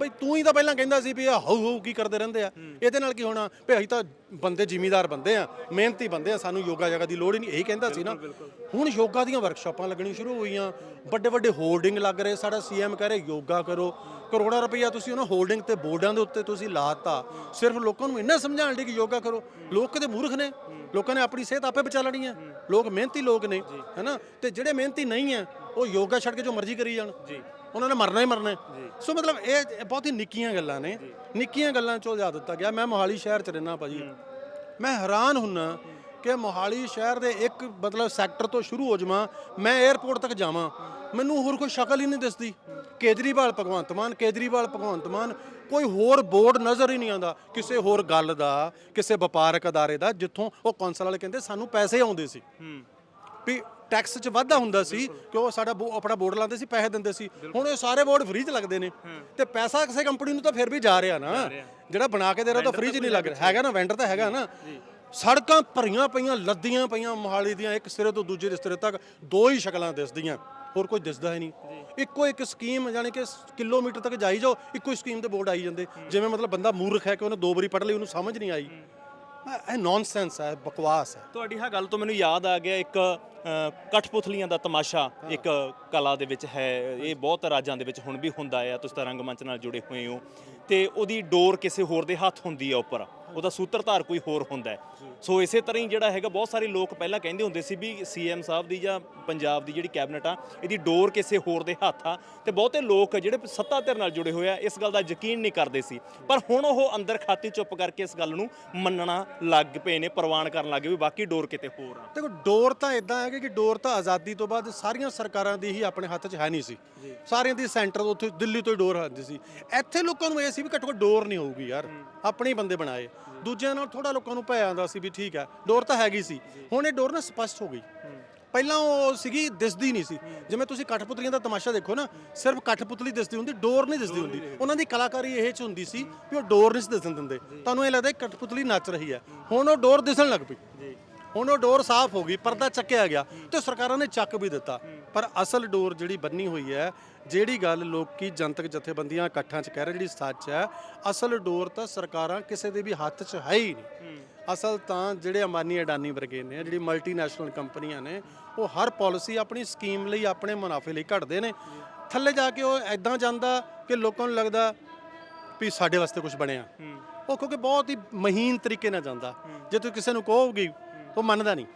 ਬਈ ਤੂੰ ਹੀ ਤਾਂ ਪਹਿਲਾਂ ਕਹਿੰਦਾ ਸੀ ਵੀ ਇਹ ਹਾਊ ਹਾਊ ਕੀ ਕਰਦੇ ਰਹਿੰਦੇ ਆ। ਇਹਦੇ ਨਾਲ ਕੀ ਹੋਣਾ? ਵੀ ਅਸੀਂ ਤਾਂ ਬੰਦੇ ਜ਼ਿਮੀਦਾਰ ਬੰਦੇ ਆ ਮਿਹਨਤੀ ਬੰਦੇ ਆ ਸਾਨੂੰ ਯੋਗਾ ਜਗਾ ਦੀ ਲੋੜ ਹੀ ਨਹੀਂ। ਇਹੀ ਕਹਿੰਦਾ ਸੀ ਨਾ। ਹੁਣ ਯੋਗਾ ਦੀਆਂ ਵਰਕਸ਼ਾਪਾਂ ਲੱਗਣੀ ਸ਼ੁਰੂ ਹੋਈਆਂ। ਵੱਡੇ ਵੱਡੇ ਹੋਰਡਿੰਗ ਲੱਗ ਰਹੇ। ਸਾਡਾ ਸੀਐਮ ਕਹ ਰਿਹਾ ਯੋਗਾ ਕਰੋ। ਕਰੋੜਾਂ ਰੁਪਈਆ ਤੁਸੀਂ ਉਹਨਾਂ ਹੋਰਡਿੰਗ ਤੇ ਬੋਰਡਾਂ ਦੇ ਉੱਤੇ ਤੁਸੀਂ ਲਾਤਾ। ਸਿਰਫ ਲੋਕਾਂ ਨੂੰ ਇੰਨਾ ਸਮਝਾਉਣ ਲਈ ਕਿ ਯੋਗਾ ਕਰੋ। ਲੋਕ ਕਿਤੇ ਮੂਰਖ ਨੇ। ਲੋਕਾਂ ਨੇ ਆਪਣੀ ਸਿਹਤ ਆਪੇ ਬਚਾ ਲੈਣੀ ਹੈ। ਲੋਕ ਮਿਹਨਤੀ ਲੋਕ ਨੇ ਹੈਨਾ ਤੇ ਜਿਹੜੇ ਮਿਹਨਤੀ ਨਹੀਂ ਹੈ ਉਹ ਯੋਗਾ ਛੱਡ ਕੇ ਜੋ ਮਰਜ਼ੀ ਕਰੀ ਜਾਣ। ਜੀ। ਉਹਨਾਂ ਨੇ ਮਰਨਾ ਹੀ ਮਰਨਾ ਹੈ। ਸੋ ਮਤਲਬ ਇਹ ਬਹੁਤ ਹੀ ਨਿੱਕੀਆਂ ਗੱਲਾਂ ਨੇ। ਨਿੱਕੀਆਂ ਗੱਲਾਂ ਚੋਂ ਲਿਆ ਦਿੱਤਾ ਗਿਆ। ਮੈਂ ਮੋਹਾਲੀ ਸ਼ਹਿਰ ਚ ਰਹਿਣਾ ਭਾਜੀ। ਮੈਂ ਹੈਰਾਨ ਹੁੰਨਾ ਕਿ ਮੋਹਾਲੀ ਸ਼ਹਿਰ ਦੇ ਇੱਕ ਮਤਲਬ ਸੈਕਟਰ ਤੋਂ ਸ਼ੁਰੂ ਹੋ ਜਾਵਾਂ ਮੈਂ 에ਅਰਪੋਰਟ ਤੱਕ ਜਾਵਾਂ। ਮੈਨੂੰ ਹੋਰ ਕੋਈ ਸ਼ਕਲ ਹੀ ਨਹੀਂ ਦਿਸਦੀ। ਕੇਜਰੀਵਾਲ ਭਗਵੰਤ ਮਾਨ ਕੇਜਰੀਵਾਲ ਭਗਵੰਤ ਮਾਨ ਕੋਈ ਹੋਰ ਬੋਰਡ ਨਜ਼ਰ ਹੀ ਨਹੀਂ ਆਉਂਦਾ। ਕਿਸੇ ਹੋਰ ਗੱਲ ਦਾ ਕਿਸੇ ਵਪਾਰਕ ਅਦਾਰੇ ਦਾ ਜਿੱਥੋਂ ਉਹ ਕੌਂਸਲ ਵਾਲੇ ਕਹਿੰਦੇ ਸਾਨੂੰ ਪੈਸੇ ਆਉਂਦੇ ਸੀ। ਹੂੰ। ਵੀ ਟੈਕਸ 'ਚ ਵਾਧਾ ਹੁੰਦਾ ਸੀ ਕਿ ਉਹ ਸਾਡਾ ਬੋ- ਆਪਣਾ ਬੋਰਡ ਲਾਉਂਦੇ ਸੀ ਪੈਸੇ ਦਿੰਦੇ ਸੀ। ਹੁਣ ਇਹ ਸਾਰੇ ਬੋਰਡ ਫ੍ਰੀ 'ਚ ਲੱਗਦੇ ਨੇ। ਤੇ ਪੈਸਾ ਕਿਸੇ ਕੰਪਨੀ ਨੂੰ ਤਾਂ ਫਿਰ ਵੀ ਜਾ ਰਿਹਾ ਨਾ। ਜਿਹੜਾ ਬਣਾ ਕੇ ਦੇ ਰਿਹਾ ਉਹ ਤਾਂ ਫ੍ਰੀ 'ਚ ਨਹੀਂ ਲੱਗ ਰਿਹਾ। ਹੈਗਾ ਨਾ ਵੈਂਡਰ ਤਾਂ ਹੈਗਾ ਨਾ। ਸੜਕਾਂ ਭਰੀਆਂ ਪਈਆਂ ਲੱਦੀਆਂ ਪਈਆਂ ਮੋਹਾਲੀ ਦੀਆਂ ਇੱਕ ਸਿਰੇ ਤੋਂ ਦੂਜੇ ਸਿਰੇ ਤੱਕ ਦੋ ਹੀ ਸ਼ਕਲਾਂ ਦਿਸਦੀਆਂ। ਹੋਰ ਕੋਈ ਦਿਸਦਾ ਹੀ ਨਹੀਂ। ਇੱਕੋ ਇੱਕ ਸਕੀਮ ਯਾਨੀ ਕਿ ਸ- ਕਿਲੋਮੀਟਰ ਤੱਕ ਜਾਈ ਜਾਓ ਇੱਕੋ ਹੀ ਸਕੀਮ ਦੇ ਬੋਰਡ ਆਈ ਜਾਂਦੇ। ਜਿਵੇਂ ਮਤਲਬ ਬੰਦਾ ਮੂਰਖ ਹੈ ਕਿ ਉਹਨੇ ਦੋ ਵਾਰੀ ਪੜ੍ਹ ਲਈ ਉਹਨੂੰ ਸਮਝ ਨਹੀਂ ਆਈ। ਇਹ ਨੌਨਸੈਂਸ ਹੈ, ਬਕਵਾਸ ਹੈ। ਤੁਹਾਡੀ ਆਹ ਗੱਲ ਤੋਂ ਮੈਨੂੰ ਯਾਦ ਆ ਗਿਆ ਇੱਕ ਕਠਪੁਤਲੀਆਂ ਦਾ ਤਮਾਸ਼ਾ ਇੱਕ ਕਲਾ ਦੇ ਵਿੱਚ ਹੈ। ਇਹ ਬਹੁਤ ਰਾਜਾਂ ਦੇ ਵਿੱਚ ਹੁਣ ਵੀ ਹੁੰਦਾ ਹੈ ਤੁਸੀਂ ਤਾਂ ਰੰਗਮੰਚ ਨਾਲ ਜੁੜੇ ਹੋਏ ਹੋ। ਤੇ ਉਹਦੀ ਡੋਰ ਕਿਸੇ ਹੋਰ ਦੇ ਹੱਥ ਹੁੰਦੀ ਹੈ ਉੱਪਰ। ਉਹਦਾ ਸੂਤਰਧਾਰ ਕੋਈ ਹੋਰ ਹੁੰਦਾ ਸੋ ਇਸੇ ਤਰ੍ਹਾਂ ਹੀ ਜਿਹੜਾ ਹੈਗਾ ਬਹੁਤ ਸਾਰੇ ਲੋਕ ਪਹਿਲਾਂ ਕਹਿੰਦੇ ਹੁੰਦੇ ਸੀ ਵੀ ਸੀਐਮ ਸਾਹਿਬ ਦੀ ਜਾਂ ਪੰਜਾਬ ਦੀ ਜਿਹੜੀ ਕੈਬਨਿਟ ਆ ਇਹਦੀ ਡੋਰ ਕਿਸੇ ਹੋਰ ਦੇ ਹੱਥ ਆ ਤੇ ਬਹੁਤੇ ਲੋਕ ਜਿਹੜੇ ਸੱਤਾ ਧਿਰ ਨਾਲ ਜੁੜੇ ਹੋਏ ਆ ਇਸ ਗੱਲ ਦਾ ਯਕੀਨ ਨਹੀਂ ਕਰਦੇ ਸੀ। ਪਰ ਹੁਣ ਉਹ ਅੰਦਰ ਖਾਤੀ ਚੁੱਪ ਕਰਕੇ ਇਸ ਗੱਲ ਨੂੰ ਮੰਨਣਾ ਲੱਗ ਪਏ ਨੇ ਪ੍ਰਵਾਨ ਕਰਨ ਲੱਗੇ ਵੀ ਬਾਕੀ ਡੋਰ ਕਿਤੇ ਹੋਰ ਆ। ਦੇਖੋ ਡੋਰ ਤਾਂ ਇਦਾਂ ਹੈ ਕਿ ਡੋਰ ਤਾਂ ਆਜ਼ਾਦੀ ਤੋਂ ਬਾਅਦ ਸਾਰੀਆਂ ਸਰਕਾਰਾਂ ਦੀ ਹੀ ਆਪਣੇ ਹੱਥ 'ਚ ਹੈ ਨਹੀਂ ਸੀ। ਸਾਰਿਆਂ ਦੀ ਸੈਂਟਰ ਉੱਥੇ ਦਿੱਲੀ ਤੋਂ ਹੀ ਡੋਰ ਆਉਂਦੀ ਸੀ। ਇੱਥੇ ਲੋਕਾਂ ਨੂੰ ਇਹ ਸੀ ਵੀ ਘੱਟੋ ਘੱਟ ਡੋਰ ਨਹੀਂ ਹੋਊਗੀ ਯਾਰ। ਆਪਣੇ ਹੀ ਬੰਦੇ ਬਣਾਏ। ਦੂਜਿਆਂ ਨਾਲ ਥੋੜਾ ਲੋਕਾਂ ਨੂੰ ਭੈ ਆਉਂਦਾ ਸੀ ਵੀ ਠੀਕ ਹੈ ਡੋਰ ਤਾਂ ਹੈਗੀ ਸੀ। ਹੁਣ ਇਹ ਡੋਰ ਨਾ ਸਪਸ਼ਟ ਹੋ ਗਈ। ਪਹਿਲਾਂ ਉਹ ਸੀਗੀ ਦਿਸਦੀ ਨਹੀਂ ਸੀ। ਜਿਵੇਂ ਤੁਸੀਂ ਕਠਪੁਤਲੀਆਂ ਦਾ ਤਮਾਸ਼ਾ ਦੇਖੋ ਨਾ ਸਿਰਫ ਕਠਪੁਤਲੀ ਦਿਸਦੀ ਹੁੰਦੀ ਡੋਰ ਨਹੀਂ ਦਿਸਦੀ ਹੁੰਦੀ। ਉਹਨਾਂ ਦੀ ਕਲਾਕਾਰੀ ਇਹ ਚ ਹੁੰਦੀ ਸੀ ਵੀ ਉਹ ਡੋਰ ਨਹੀਂ ਦਿਸਣ ਦਿੰਦੇ। ਤੁਹਾਨੂੰ ਇਹ ਲੱਗਦਾ ਕਠਪੁਤਲੀ ਨੱਚ ਰਹੀ ਹੈ। ਹੁਣ ਉਹ ਡੋਰ ਦਿਸਣ ਲੱਗ ਪਈ। ਹੁਣ ਉਹ ਡੋਰ ਸਾਫ਼ ਹੋ ਗਈ ਪਰਦਾ ਚੱਕਿਆ ਗਿਆ ਤੇ ਸਰਕਾਰਾਂ ਨੇ ਚੱਕ ਵੀ ਦਿੱਤਾ। ਪਰ ਅਸਲ ਡੋਰ ਜਿਹੜੀ ਬੰਨੀ ਹੋਈ ਹੈ ਜਿਹੜੀ ਗੱਲ ਲੋਕੀ ਜਨਤਕ ਜਥੇਬੰਦੀਆਂ ਇਕੱਠਾਂ 'ਚ ਕਹਿ ਰਹੇ ਜਿਹੜੀ ਸੱਚ ਹੈ ਅਸਲ ਡੋਰ ਤਾਂ ਸਰਕਾਰਾਂ ਕਿਸੇ ਦੇ ਵੀ ਹੱਥ 'ਚ ਹੈ ਹੀ ਨਹੀਂ। ਅਸਲ ਤਾਂ ਜਿਹੜੇ ਅਮਾਨੀ ਅਡਾਨੀ ਵਰਗੇ ਨੇ ਜਿਹੜੀ ਮਲਟੀਨੈਸ਼ਨਲ ਕੰਪਨੀਆਂ ਨੇ ਉਹ ਹਰ ਪਾਲਿਸੀ ਆਪਣੀ ਸਕੀਮ ਲਈ ਆਪਣੇ ਮੁਨਾਫੇ ਲਈ ਘੜਦੇ ਨੇ। ਥੱਲੇ ਜਾ ਕੇ ਉਹ ਐਦਾਂ ਜਾਂਦਾ ਕਿ ਲੋਕਾਂ ਨੂੰ ਲੱਗਦਾ ਵੀ ਸਾਡੇ ਵਾਸਤੇ ਕੁਝ ਬਣਿਆ। ਉਹ ਕਿਉਂਕਿ ਬਹੁਤ ਹੀ ਮਹੀਨ ਤਰੀਕੇ ਨਾਲ ਜਾਂਦਾ। ਜੇ ਤੁਸੀਂ ਕਿਸੇ ਨੂੰ ਕਹੋਗੇ ਉਹ ਮੰਨਦਾ ਨਹੀਂ।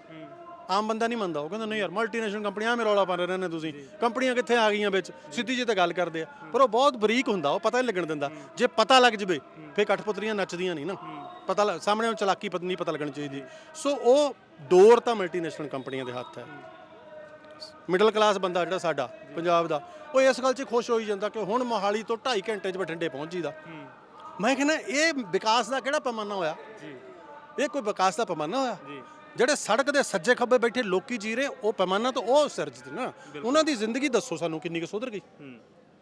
ਆਮ ਬੰਦਾ ਨਹੀਂ ਮੰਨਦਾ। ਉਹ ਕਹਿੰਦਾ ਨਹੀਂ ਯਾਰ ਮਲਟੀਨੈਸ਼ਨਲ ਕੰਪਨੀਆਂ ਐਵੇਂ ਰੌਲਾ ਪਾ ਰਹੇ ਨੇ ਤੁਸੀਂ। ਕੰਪਨੀਆਂ ਕਿੱਥੇ ਆ ਗਈਆਂ ਵਿੱਚ? ਸਿੱਧੀ ਜਿਹੀ ਤਾਂ ਗੱਲ ਕਰਦੇ ਆ। ਪਰ ਉਹ ਬਹੁਤ ਬਰੀਕ ਹੁੰਦਾ ਉਹ ਪਤਾ ਨਹੀਂ ਲੱਗਣ ਦਿੰਦਾ। ਜੇ ਪਤਾ ਲੱਗ ਜਵੇ ਫੇਰ ਕਠਪੁਤਰੀਆਂ ਨੱਚਦੀਆਂ ਨਹੀਂ ਨਾ। ਪਤਾ ਸਾਹਮਣੇ ਉਹ ਚਲਾਕੀ ਪਤਾ ਨਹੀਂ ਪਤਾ ਲੱਗਣੀ ਚਾਹੀਦੀ। ਸੋ ਉਹ ਦੌਰ ਤਾਂ ਮਲਟੀਨੈਸ਼ਨਲ ਕੰਪਨੀਆਂ ਦੇ ਹੱਥ ਹੈ। ਮਿਡਲ ਕਲਾਸ ਬੰਦਾ ਜਿਹੜਾ ਸਾਡਾ ਪੰਜਾਬ ਦਾ ਉਹ ਇਸ ਗੱਲ 'ਚ ਖੁਸ਼ ਹੋਈ ਜਾਂਦਾ ਕਿ ਹੁਣ ਮੋਹਾਲੀ ਤੋਂ 2.5 ਘੰਟੇ 'ਚ ਬਠਿੰਡੇ ਪਹੁੰਚ ਜੀਦਾ। ਮੈਂ ਕਹਿੰਦਾ ਇਹ ਵਿਕਾਸ ਦਾ ਕਿਹੜਾ ਪੈਮਾਨਾ ਹੋਇਆ? ਜੀ। ਇਹ ਕੋਈ ਵਿਕਾਸ ਦਾ ਪੈਮਾਨਾ ਹੋਇਆ? ਜੀ। ਜਿਹੜੇ ਸੜਕ ਦੇ ਸੱਜੇ ਖੱਬੇ ਬੈਠੇ ਲੋਕੀ ਜੀ ਰਹੇ ਉਹ ਪੈਮਾਨਾ ਤਾਂ ਉਹ ਸਿਰਜਦੇ ਨਾ। ਉਹਨਾਂ ਦੀ ਜ਼ਿੰਦਗੀ ਦੱਸੋ ਸਾਨੂੰ ਕਿੰਨੀ ਕੁ ਸੁਧਰ ਗਈ।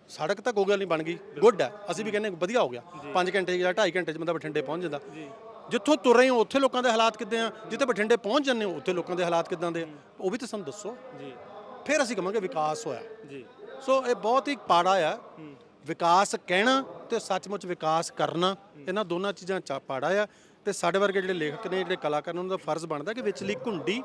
ਸੜਕ ਤਾਂ ਕੋਈ ਗੱਲ ਨਹੀਂ ਬਣ ਗਈ। ਗੁੱਡ ਹੈ। ਅਸੀਂ ਵੀ ਕਹਿੰਦੇ ਵਧੀਆ ਹੋ ਗਿਆ। 5 ਘੰਟੇ ਜਾਂ 2.5 ਘੰਟੇ 'ਚ ਬੰਦਾ ਬਠਿੰਡੇ ਪਹੁੰਚ ਜਾਂਦਾ। ਜਿੱਥੋਂ ਤੁਰ ਰਹੇ ਹੋ ਉੱਥੇ ਲੋਕਾਂ ਦੇ ਹਾਲਾਤ ਕਿੱਦਾਂ ਆ? ਜਿੱਥੇ ਬਠਿੰਡੇ ਪਹੁੰਚ ਜਾਂਦੇ ਹੋ ਉੱਥੇ ਲੋਕਾਂ ਦੇ ਹਾਲਾਤ ਕਿੱਦਾਂ ਦੇ ਉਹ ਵੀ ਤਾਂ ਸਾਨੂੰ ਦੱਸੋ। ਜੀ। ਫਿਰ ਅਸੀਂ ਕਹਾਂਗੇ ਵਿਕਾਸ ਹੋਇਆ। ਜੀ। ਸੋ ਇਹ ਬਹੁਤ ਹੀ ਪਾੜਾ ਆ। ਵਿਕਾਸ ਕਹਿਣਾ ਤੇ ਸੱਚਮੁੱਚ ਵਿਕਾਸ ਕਰਨਾ। ਇਹਨਾਂ ਦੋਨਾਂ ਚੀਜ਼ਾਂ ਚ ਪਾੜਾ ਆ। ਤੇ ਸਾਡੇ ਵਰਗੇ ਜਿਹੜੇ ਲੇਖਕ ਨੇ ਜਿਹੜੇ ਕਲਾਕਾਰ ਨੇ ਉਹਨਾਂ ਦਾ ਫਰਜ਼ ਬਣਦਾ ਕਿ ਵਿਚਲੀ ਘੁੰਡੀ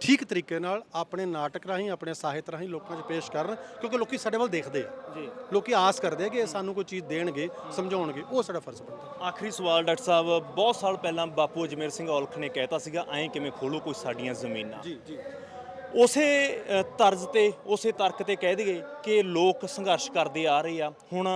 ਠੀਕ ਤਰੀਕੇ ਨਾਲ ਆਪਣੇ ਨਾਟਕ ਰਾਹੀਂ ਆਪਣੇ ਸਾਹਿਤ ਰਾਹੀਂ ਲੋਕਾਂ 'ਚ ਪੇਸ਼ ਕਰਨ ਕਿਉਂਕਿ ਲੋਕੀ ਸਾਡੇ ਵੱਲ ਦੇਖਦੇ ਆ। ਜੀ। ਲੋਕੀ ਆਸ ਕਰਦੇ ਆ ਕਿ ਇਹ ਸਾਨੂੰ ਕੋਈ ਚੀਜ਼ ਦੇਣਗੇ ਸਮਝਾਉਣਗੇ ਉਹ ਸਾਡਾ ਫਰਜ਼ ਬਣਦਾ। ਆਖਰੀ ਸਵਾਲ ਡਾਕਟਰ ਸਾਹਿਬ ਬਹੁਤ ਸਾਲ ਪਹਿਲਾਂ ਬਾਪੂ ਅਜਮੇਰ ਸਿੰਘ ਔਲਖ ਨੇ ਕਹਿਤਾ ਸੀਗਾ ਐਂ ਕਿਵੇਂ ਖੋਲੋ ਕੋਈ ਸਾਡੀਆਂ ਜ਼ਮੀਨਾਂ? ਜੀ ਜੀ। ਉਸੇ ਤਰਜ਼ ਤੇ ਉਸੇ ਤਰਕ ਤੇ ਕਹਿ ਦਈਏ ਕਿ ਲੋਕ ਸੰਘਰਸ਼ ਕਰਦੇ ਆ ਰਹੇ ਆ। ਹੁਣ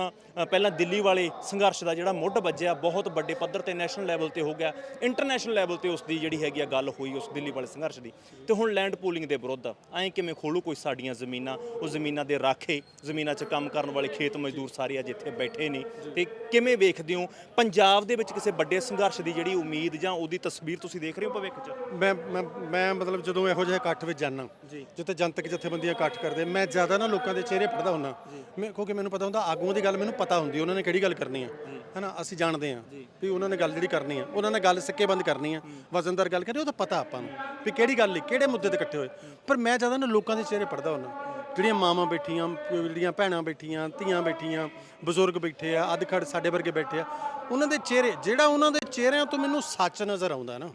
ਪਹਿਲਾਂ ਦਿੱਲੀ ਵਾਲੇ ਸੰਘਰਸ਼ ਦਾ ਜਿਹੜਾ ਮੁੱਢ ਵੱਜਿਆ ਬਹੁਤ ਵੱਡੇ ਪੱਧਰ ਤੇ ਨੈਸ਼ਨਲ ਲੈਵਲ ਤੇ ਹੋ ਗਿਆ। ਇੰਟਰਨੈਸ਼ਨਲ ਲੈਵਲ ਤੇ ਉਸ ਦੀ ਜਿਹੜੀ ਹੈਗੀ ਆ ਗੱਲ ਹੋਈ ਉਸ ਦਿੱਲੀ ਵਾਲੇ ਸੰਘਰਸ਼ ਦੀ। ਤੇ ਹੁਣ ਲੈਂਡ ਪੂਲਿੰਗ ਦੇ ਵਿਰੁੱਧ ਐਂ ਕਿਵੇਂ ਖੋਲੂ ਕੋਈ ਸਾਡੀਆਂ ਜ਼ਮੀਨਾਂ ਉਹ ਜ਼ਮੀਨਾਂ ਦੇ ਰਾਖੇ ਜ਼ਮੀਨਾਂ 'ਚ ਕੰਮ ਕਰਨ ਵਾਲੇ ਖੇਤ ਮਜ਼ਦੂਰ ਸਾਰੇ ਅੱਜ ਇੱਥੇ ਬੈਠੇ ਨੇ। ਤੇ ਕਿਵੇਂ ਵੇਖਦੇ ਹੋ? ਪੰਜਾਬ ਦੇ ਵਿੱਚ ਕਿਸੇ ਵੱਡੇ ਸੰਘਰਸ਼ ਦੀ ਜਿਹੜੀ ਉਮੀਦ ਜਾਂ ਉਹਦੀ ਤਸਵੀਰ ਤੁਸੀਂ ਦੇਖ ਰਹੇ ਹੋ ਭਵਿੱਖ 'ਚ? ਮੈਂ ਮੈਂ ਮੈਂ ਮਤਲਬ ਜਦੋਂ ਇਹੋ ਜਿਹੇ ਇਕੱਠ ਵਿੱਚ ਜਾਂਦਾ ਜੀ। ਜਿੱਥੇ ਜਨਤਕ ਜਥੇਬੰਦੀਆਂ ਇਕੱਠ ਕਰਦੇ ਮੈਂ ਜ਼ਿਆਦਾ ਨਾ ਲੋਕਾਂ ਦੇ ਚਿਹਰੇ ਪੜਦਾ ਹੁੰਦਾ। ਮੈਂ ਕਿਉਂਕਿ ਮੈਨੂੰ ਪਤਾ ਹੁੰਦਾ ਆਗੂਆਂ ਦੀ ਗੱਲ ਮੈਨੂੰ ਪਤਾ ਹੁੰਦੀ ਉਹਨਾਂ ਨੇ ਕਿਹੜੀ ਗੱਲ ਕਰਨੀ ਆ। ਹੈਨਾ ਅਸੀਂ ਜਾਣਦੇ ਆ ਵੀ ਉਹਨਾਂ ਨੇ ਗੱਲ ਜਿਹੜੀ ਕਰਨੀ ਆ ਉਹਨਾਂ ਨੇ ਗੱਲ ਸਿੱਕੇ ਬੰਦ ਕਰਨੀ ਆ। ਵਜ਼ਨਦਾਰ ਗੱਲ ਕਰਨੀ ਉਹ ਤਾਂ ਪਤਾ ਆਪਾਂ ਨੂੰ ਵੀ ਕਿਹੜੀ ਗੱਲ ਲਈ ਕਿਹੜੇ ਮੁੱਦੇ ਤੇ ਇਕੱਠੇ ਹੋਏ। ਪਰ ਮੈਂ ਜ਼ਿਆਦਾ ਨਾ ਲੋਕਾਂ ਦੇ ਚਿਹਰੇ ਪੜਦਾ ਹੁੰਦਾ। ਜਿਹੜੀਆਂ ਮਾਵਾਂ ਬੈਠੀਆਂ ਜਿਹੜੀਆਂ ਭੈਣਾਂ ਬੈਠੀਆਂ ਧੀਆਂ ਬੈਠੀਆਂ ਬਜ਼ੁਰਗ ਬੈਠੇ ਆ ਅੱਧ ਖੜ ਸਾਡੇ ਵਰਗੇ ਬੈਠੇ ਆ ਉਹਨਾਂ ਦੇ ਚਿਹਰੇ ਜਿਹੜਾ ਉਹਨਾਂ ਦੇ ਚਿਹਰਿਆਂ ਤੋਂ ਮੈਨੂੰ ਸੱਚ ਨਜ਼ਰ ਆਉਂਦਾ ਨਾ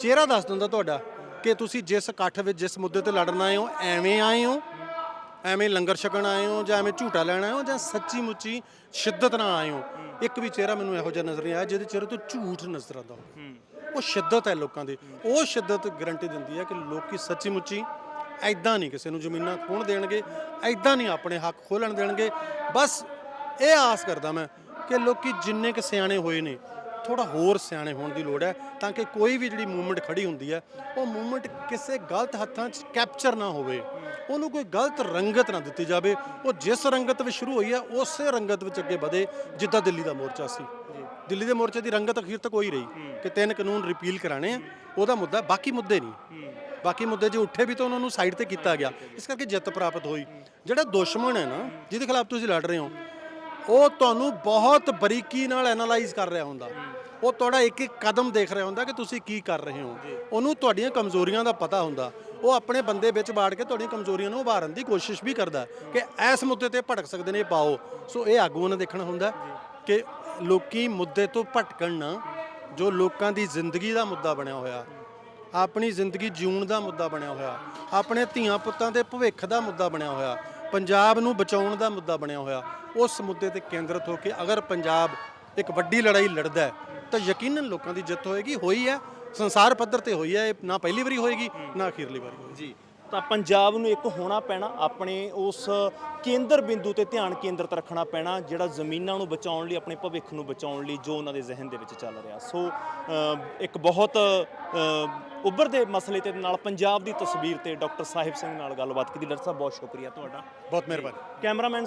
ਚਿਹਰਾ ਦੱਸ ਦਿੰਦਾ ਤੁਹਾਡਾ ਕਿ ਤੁਸੀਂ ਜਿਸ ਇਕੱਠ ਵਿੱਚ ਜਿਸ ਮੁੱਦੇ ਤੇ ਲੜਨ ਆਏ ਹੋ ਐਵੇਂ ਆਏ ਹੋ ਐਵੇਂ ਲੰਗਰ ਛਕਣ ਆਏ ਹੋ ਜਾਂ ਐਵੇਂ ਝੂਟਾ ਲੈਣ ਆਏ ਹੋ ਜਾਂ ਸੱਚੀ ਮੁੱਚੀ ਸ਼ਿੱਦਤ ਨਾਲ ਆਏ ਹੋ? ਇੱਕ ਵੀ ਚਿਹਰਾ ਮੈਨੂੰ ਇਹੋ ਜਿਹਾ ਨਜ਼ਰ ਨਹੀਂ ਆਇਆ ਜਿਹਦੇ ਚਿਹਰੇ ਤੋਂ ਝੂਠ ਨਜ਼ਰ ਆਉਂਦਾ ਹੋਵੇ। ਉਹ ਸ਼ਿੱਦਤ ਹੈ ਲੋਕਾਂ ਦੀ। ਉਹ ਸ਼ਿੱਦਤ ਗਰੰਟੀ ਦਿੰਦੀ ਹੈ ਕਿ ਲੋਕੀ ਸੱਚੀ ਮੁੱਚੀ ਐਦਾਂ ਨਹੀਂ ਕਿਸੇ ਨੂੰ ਜ਼ਮੀਨਾਂ ਖੋਣ ਦੇਣਗੇ ਐਦਾਂ ਨਹੀਂ ਆਪਣੇ ਹੱਕ ਖੋਲਣ ਦੇਣਗੇ। ਬਸ ਇਹ ਆਸ ਕਰਦਾ ਮੈਂ ਕਿ ਲੋਕੀ ਜਿੰਨੇ ਕੁ ਸਿਆਣੇ ਹੋਏ ਨੇ ਥੋੜਾ ਹੋਰ ਸਿਆਣੇ ਹੋਣ ਦੀ ਲੋੜ ਹੈ ਤਾਂ ਕਿ ਕੋਈ ਵੀ ਜਿਹੜੀ ਮੂਵਮੈਂਟ ਖੜੀ ਹੁੰਦੀ ਹੈ, ਉਹ ਮੂਵਮੈਂਟ ਕਿਸੇ ਗਲਤ ਹੱਥਾਂ 'ਚ ਕੈਪਚਰ ਨਾ ਹੋਵੇ। ਉਹਨੂੰ ਕੋਈ ਗਲਤ ਰੰਗਤ ਨਾ ਦਿੱਤੀ ਜਾਵੇ। ਉਹ ਜਿਸ ਰੰਗਤ ਵਿੱਚ ਸ਼ੁਰੂ ਹੋਈ ਹੈ, ਉਸੇ ਰੰਗਤ ਵਿੱਚ ਅੱਗੇ ਵਧੇ, ਜਿੱਦਾਂ ਦਿੱਲੀ ਦਾ ਮੋਰਚਾ ਸੀ। ਦਿੱਲੀ ਦੇ ਮੋਰਚੇ ਦੀ ਰੰਗਤ ਅਖੀਰ ਤੱਕ ਹੋਈ ਰਹੀ। ਕਿ ਤਿੰਨ ਕਾਨੂੰਨ ਰਿਪੀਲ ਕਰਾਣੇ ਆ, ਉਹਦਾ ਮੁੱਦਾ ਬਾਕੀ ਮੁੱਦੇ ਨਹੀਂ। ਬਾਕੀ ਮੁੱਦੇ ਜੇ ਉੱਠੇ ਵੀ ਤਾਂ ਉਹਨਾਂ ਨੂੰ ਸਾਈਡ ਤੇ ਕੀਤਾ ਗਿਆ। ਇਸ ਕਰਕੇ ਜਿੱਤ ਪ੍ਰਾਪਤ ਹੋਈ। ਜਿਹੜਾ ਦੁਸ਼ਮਣ ਹੈ ਨਾ, ਜਿਹਦੇ ਖਿਲਾਫ ਤੁਸੀਂ ਲੜ ਰਹੇ ਹੋ ਉਹ ਤੁਹਾਨੂੰ ਬਹੁਤ ਬਰੀਕੀ ਨਾਲ ਐਨਾਲਾਈਜ਼ ਕਰ ਰਿਹਾ ਹੁੰਦਾ। ਉਹ ਤੁਹਾਡਾ ਇੱਕ ਇੱਕ ਕਦਮ ਦੇਖ ਰਿਹਾ ਹੁੰਦਾ ਕਿ ਤੁਸੀਂ ਕੀ ਕਰ ਰਹੇ ਹੋ। ਉਹਨੂੰ ਤੁਹਾਡੀਆਂ ਕਮਜ਼ੋਰੀਆਂ ਦਾ ਪਤਾ ਹੁੰਦਾ। ਉਹ ਆਪਣੇ ਬੰਦੇ ਵਿੱਚ ਬਾੜ ਕੇ ਤੁਹਾਡੀਆਂ ਕਮਜ਼ੋਰੀਆਂ ਨੂੰ ਉਭਾਰਨ ਦੀ ਕੋਸ਼ਿਸ਼ ਵੀ ਕਰਦਾ ਕਿ ਇਸ ਮੁੱਦੇ ਤੇ ਭਟਕ ਸਕਦੇ ਨੇ ਪਾਓ। ਸੋ ਇਹ ਆਗੂਆਂ ਨੇ ਦੇਖਣਾ ਹੁੰਦਾ ਕਿ ਲੋਕੀ ਮੁੱਦੇ ਤੋਂ ਭਟਕਣ ਨਾ ਜੋ ਲੋਕਾਂ ਦੀ ਜ਼ਿੰਦਗੀ ਦਾ ਮੁੱਦਾ ਬਣਿਆ ਹੋਇਆ ਆਪਣੀ ਜ਼ਿੰਦਗੀ ਜਿਉਣ ਦਾ ਮੁੱਦਾ ਬਣਿਆ ਹੋਇਆ ਆਪਣੇ ਧੀਆਂ ਪੁੱਤਾਂ ਦੇ ਭਵਿੱਖ ਦਾ ਮੁੱਦਾ ਬਣਿਆ ਹੋਇਆ ਪੰਜਾਬ ਨੂੰ ਬਚਾਉਣ ਦਾ ਮੁੱਦਾ ਬਣਿਆ ਹੋਇਆ, ਉਸ ਮੁੱਦੇ ਤੇ ਕੇਂਦਰਿਤ ਹੋ ਕੇ ਅਗਰ ਪੰਜਾਬ ਇੱਕ ਵੱਡੀ ਲੜਾਈ ਲੜਦਾ ਹੈ, ਤਾਂ ਯਕੀਨਨ ਲੋਕਾਂ ਦੀ ਜਿੱਤ ਹੋਏਗੀ, ਹੋਈ ਹੈ, ਸੰਸਾਰ ਪੱਧਰ ਤੇ ਹੋਈ ਹੈ, ਇਹ ਨਾ ਪਹਿਲੀ ਵਾਰੀ ਹੋਏਗੀ, ਨਾ ਅਖੀਰਲੀ ਵਾਰੀ ਹੋਏਗੀ। ਜੀ, ਤਾਂ ਪੰਜਾਬ ਨੂੰ ਇੱਕ ਹੋਣਾ ਪੈਣਾ, ਆਪਣੇ ਉਸ ਕੇਂਦਰ ਬਿੰਦੂ ਤੇ ਧਿਆਨ ਕੇਂਦਰਿਤ ਰੱਖਣਾ ਪੈਣਾ, ਜਿਹੜਾ ਜ਼ਮੀਨਾਂ ਨੂੰ ਬਚਾਉਣ ਲਈ, ਆਪਣੇ ਭਵਿੱਖ ਨੂੰ ਬਚਾਉਣ ਲਈ ਜੋ ਉਹਨਾਂ ਦੇ ਜ਼ਿਹਨ ਦੇ ਵਿੱਚ ਚੱਲ ਰਿਹਾ। ਸੋ ਇੱਕ ਬਹੁਤ ਉੱਭਰਦੇ ਮਸਲੇ ਤੇ ਨਾਲ ਪੰਜਾਬ ਦੀ ਤਸਵੀਰ ਤੇ ਡਾਕਟਰ ਸਾਹਿਬ ਸਿੰਘ ਨਾਲ ਗੱਲਬਾਤ ਕੀਤੀ। ਡਾਕਟਰ ਸਾਹਿਬ ਬਹੁਤ ਸ਼ੁਕਰੀਆ ਤੁਹਾਡਾ। ਬਹੁਤ ਮਿਹਰਬਾਨੀ। ਕੈਮਰਾਮੈਨ